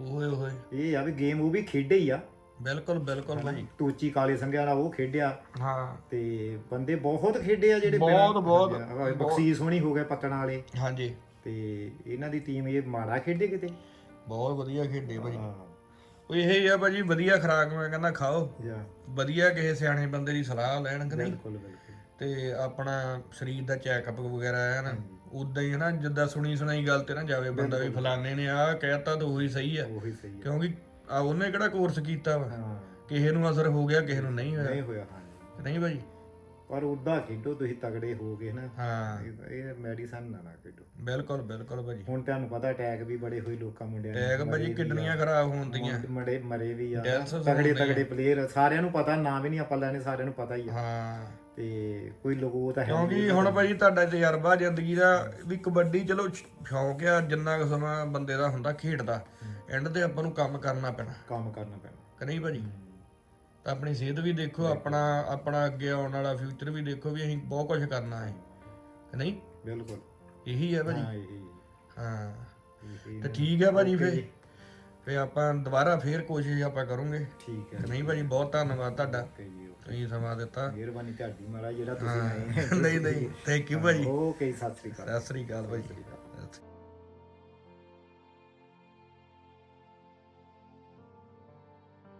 S1: ਹੀ ਉਹੋ ਹੀ।
S2: ਇਹ ਆ ਵੀ ਗੇਮ ਉਹ ਵੀ ਖੇਡੇ ਹੀ ਆ।
S1: ਬਿਲਕੁਲ ਬਿਲਕੁਲ ਭਾਜੀ
S2: ਟੋਚੀ ਕਾਲੇ ਸੰਘਿਆ ਵਾਲਾ ਉਹ ਖੇਡਿਆ।
S1: ਹਾਂ।
S2: ਤੇ ਬੰਦੇ ਬਹੁਤ ਖੇਡੇ ਆ ਜਿਹੜੇ
S1: ਬਹੁਤ, ਬਹੁਤ,
S2: ਬਖਸ਼ੀਸ਼ ਹੋਣੀ ਹੋ ਗਏ ਪੱਤਣ ਵਾਲੇ।
S1: ਹਾਂਜੀ।
S2: ਤੇ ਇਹਨਾਂ ਦੀ ਟੀਮ ਇਹ ਮਾੜਾ ਖੇਡੇ ਕਿਤੇ?
S1: ਬਹੁਤ ਵਧੀਆ ਖੇਡੇ
S2: ਹਾਂ।
S1: ਉਹ ਇਹ ਹੀ ਆ ਭਾਜੀ ਵਧੀਆ ਖਰਾਕ ਮੈਂ ਕਹਿੰਦਾ ਖਾਓ। ਵਧੀਆ ਕਿਸੇ ਸਿਆਣੇ ਬੰਦੇ ਦੀ ਸਲਾਹ ਲੈਣ ਕਿ ਨਹੀਂ।
S2: ਬਿਲਕੁਲ ਬਿਲਕੁਲ।
S1: ਤੇ ਆਪਣਾ ਸਰੀਰ ਦਾ ਚੈੱਕਅਪ ਵਗੈਰਾ ਹੈ ਨਾ ਉਦਾਂ ਹੀ ਹੈ ਨਾ ਜਿੱਦਾਂ ਸੁਣੀ ਸੁਣਾਈ ਗੱਲ ਤੇ ਨਾ ਜਾਵੇ ਬੰਦਾ ਵੀ ਫਲਾਣੇ ਨੇ ਆਹ ਕਹਿਤਾ ਤਾਂ ਉਹੀ ਸਹੀ ਆ
S2: ਉਹੀ ਸਹੀ ਹੈ।
S1: ਕਿਉਂਕਿ ਆ ਉਹਨੇ ਕਿਹੜਾ ਕੋਰਸ ਕੀਤਾ ਵਾ?
S2: ਹਾਂ।
S1: ਕਿਸੇ ਨੂੰ ਅਸਰ ਹੋ ਗਿਆ ਕਿਸੇ ਨੂੰ ਨਹੀਂ ਹੋਇਆ।
S2: ਨਹੀਂ ਹੋਇਆ ਹਾਂਜੀ।
S1: ਕਿ ਨਹੀਂ ਭਾਜੀ?
S2: ਪਰ ਉਦਾਂ ਖੇਡੋ ਤੁਸੀਂ ਤਗੜੇ ਹੋ ਗਏ ਨਾ।
S1: ਹਾਂ।
S2: ਇਹ- ਇਹ ਮੈਡੀਸਨ ਨਾ ਨਾ ਖੇਡੋ।
S1: ਬਿਲਕੁਲ ਬਿਲਕੁਲ ਭਾਜੀ।
S2: ਹੁਣ ਤੁਹਾਨੂੰ ਪਤਾ ਅਟੈਕ ਵੀ ਬੜੇ ਹੋਏ ਲੋਕਾਂ ਮੁੰਡਿਆਂ ਦੇ
S1: ਟੈਗ ਭਾਜੀ ਕਿਡਨੀਆਂ ਖਰਾਬ ਹੁੰਦੀਆਂ
S2: ਮੜੇ ਮਰੇ ਵੀ ਆ।
S1: Dialysis
S2: ਤਗੜੇ ਤਗੜੇ ਪਲੇਅਰ ਸਾਰਿਆਂ ਨੂੰ ਪਤਾ ਨਾਂ ਵੀ ਨਹੀਂ ਆਪਾਂ ਲੈਣੇ ਸਾਰਿਆਂ ਨੂੰ ਪਤਾ ਹੀ ਆ।
S1: ਹਾਂ।
S2: ਤੇ ਕੋਈ ਲੋਗੋ ਤਾਂ ਹੈ
S1: ਕਿਉਂਕਿ ਹੁਣ ਭਾਜੀ ਤੁਹਾਡਾ ਤਜਰਬਾ ਜ਼ਿੰਦਗੀ ਦਾ ਵੀ ਕਬੱਡੀ ਚਲੋ ਸ਼- ਸ਼ੌਂਕ ਆ ਜਿੰਨਾ ਕੁ ਸਮਾਂ ਬੰਦੇ ਦਾ ਹੁੰਦਾ ਖੇਡਦਾ। ਐਂਡ ਤੇ ਆਪਾਂ ਨੂੰ ਕੰਮ ਕਰਨਾ ਪੈਣਾ।
S2: ਕੰਮ ਕਰਨਾ ਪੈਣਾ।
S1: ਕਿ ਨਹੀਂ ਭਾਜੀ? ਤਾਂ ਆਪਣੀ ਸਿਹਤ ਵੀ ਦੇਖੋ ਆਪਣਾ ਆਪਣਾ ਅੱਗੇ ਆਉਣ ਵਾਲਾ ਫਿਊਚਰ ਵੀ ਦੇਖੋ ਵੀ ਅਸੀਂ ਬਹੁਤ ਕੁਝ ਕਰਨਾ ਹੈ। ਕਿ ਨਹੀਂ?
S2: ਬਿਲਕੁਲ।
S1: ਇਹੀ ਹੈ ਭਾਜੀ।
S2: ਹਾਂ ਇਹ
S1: ਹਾਂ। ਤੇ ਠੀਕ ਹੈ ਭਾਜੀ ਫੇ ਫੇ ਆਪਾਂ ਦੁਬਾਰਾ ਫੇਰ ਕੋਸ਼ਿਸ਼ ਆਪਾਂ ਕਰੂੰਗੇ।
S2: ਠੀਕ ਹੈ।
S1: ਨਹੀਂ ਭਾਜੀ ਬਹੁਤ ਧੰਨਵਾਦ ਤੁਹਾਡਾ। ਤੁਸੀਂ ਸਮਾਂ ਦਿੱਤਾ।
S2: ਮਿਹਰਬਾਨੀ ਤੁਹਾਡੀ ਮਹਾਰਾਜ ਜਿਹੜਾ ਤੁਸੀਂ ਆਏ
S1: ਨਹੀਂ ਨਹੀਂ। ਥੈਂਕ ਯੂ ਭਾਜੀ।
S2: ਓਕੇ ਸਤਿ ਸ੍ਰੀ ਅਕਾਲ।
S1: ਸਤਿ ਸ੍ਰੀ ਅਕਾਲ ਭਾਜੀ।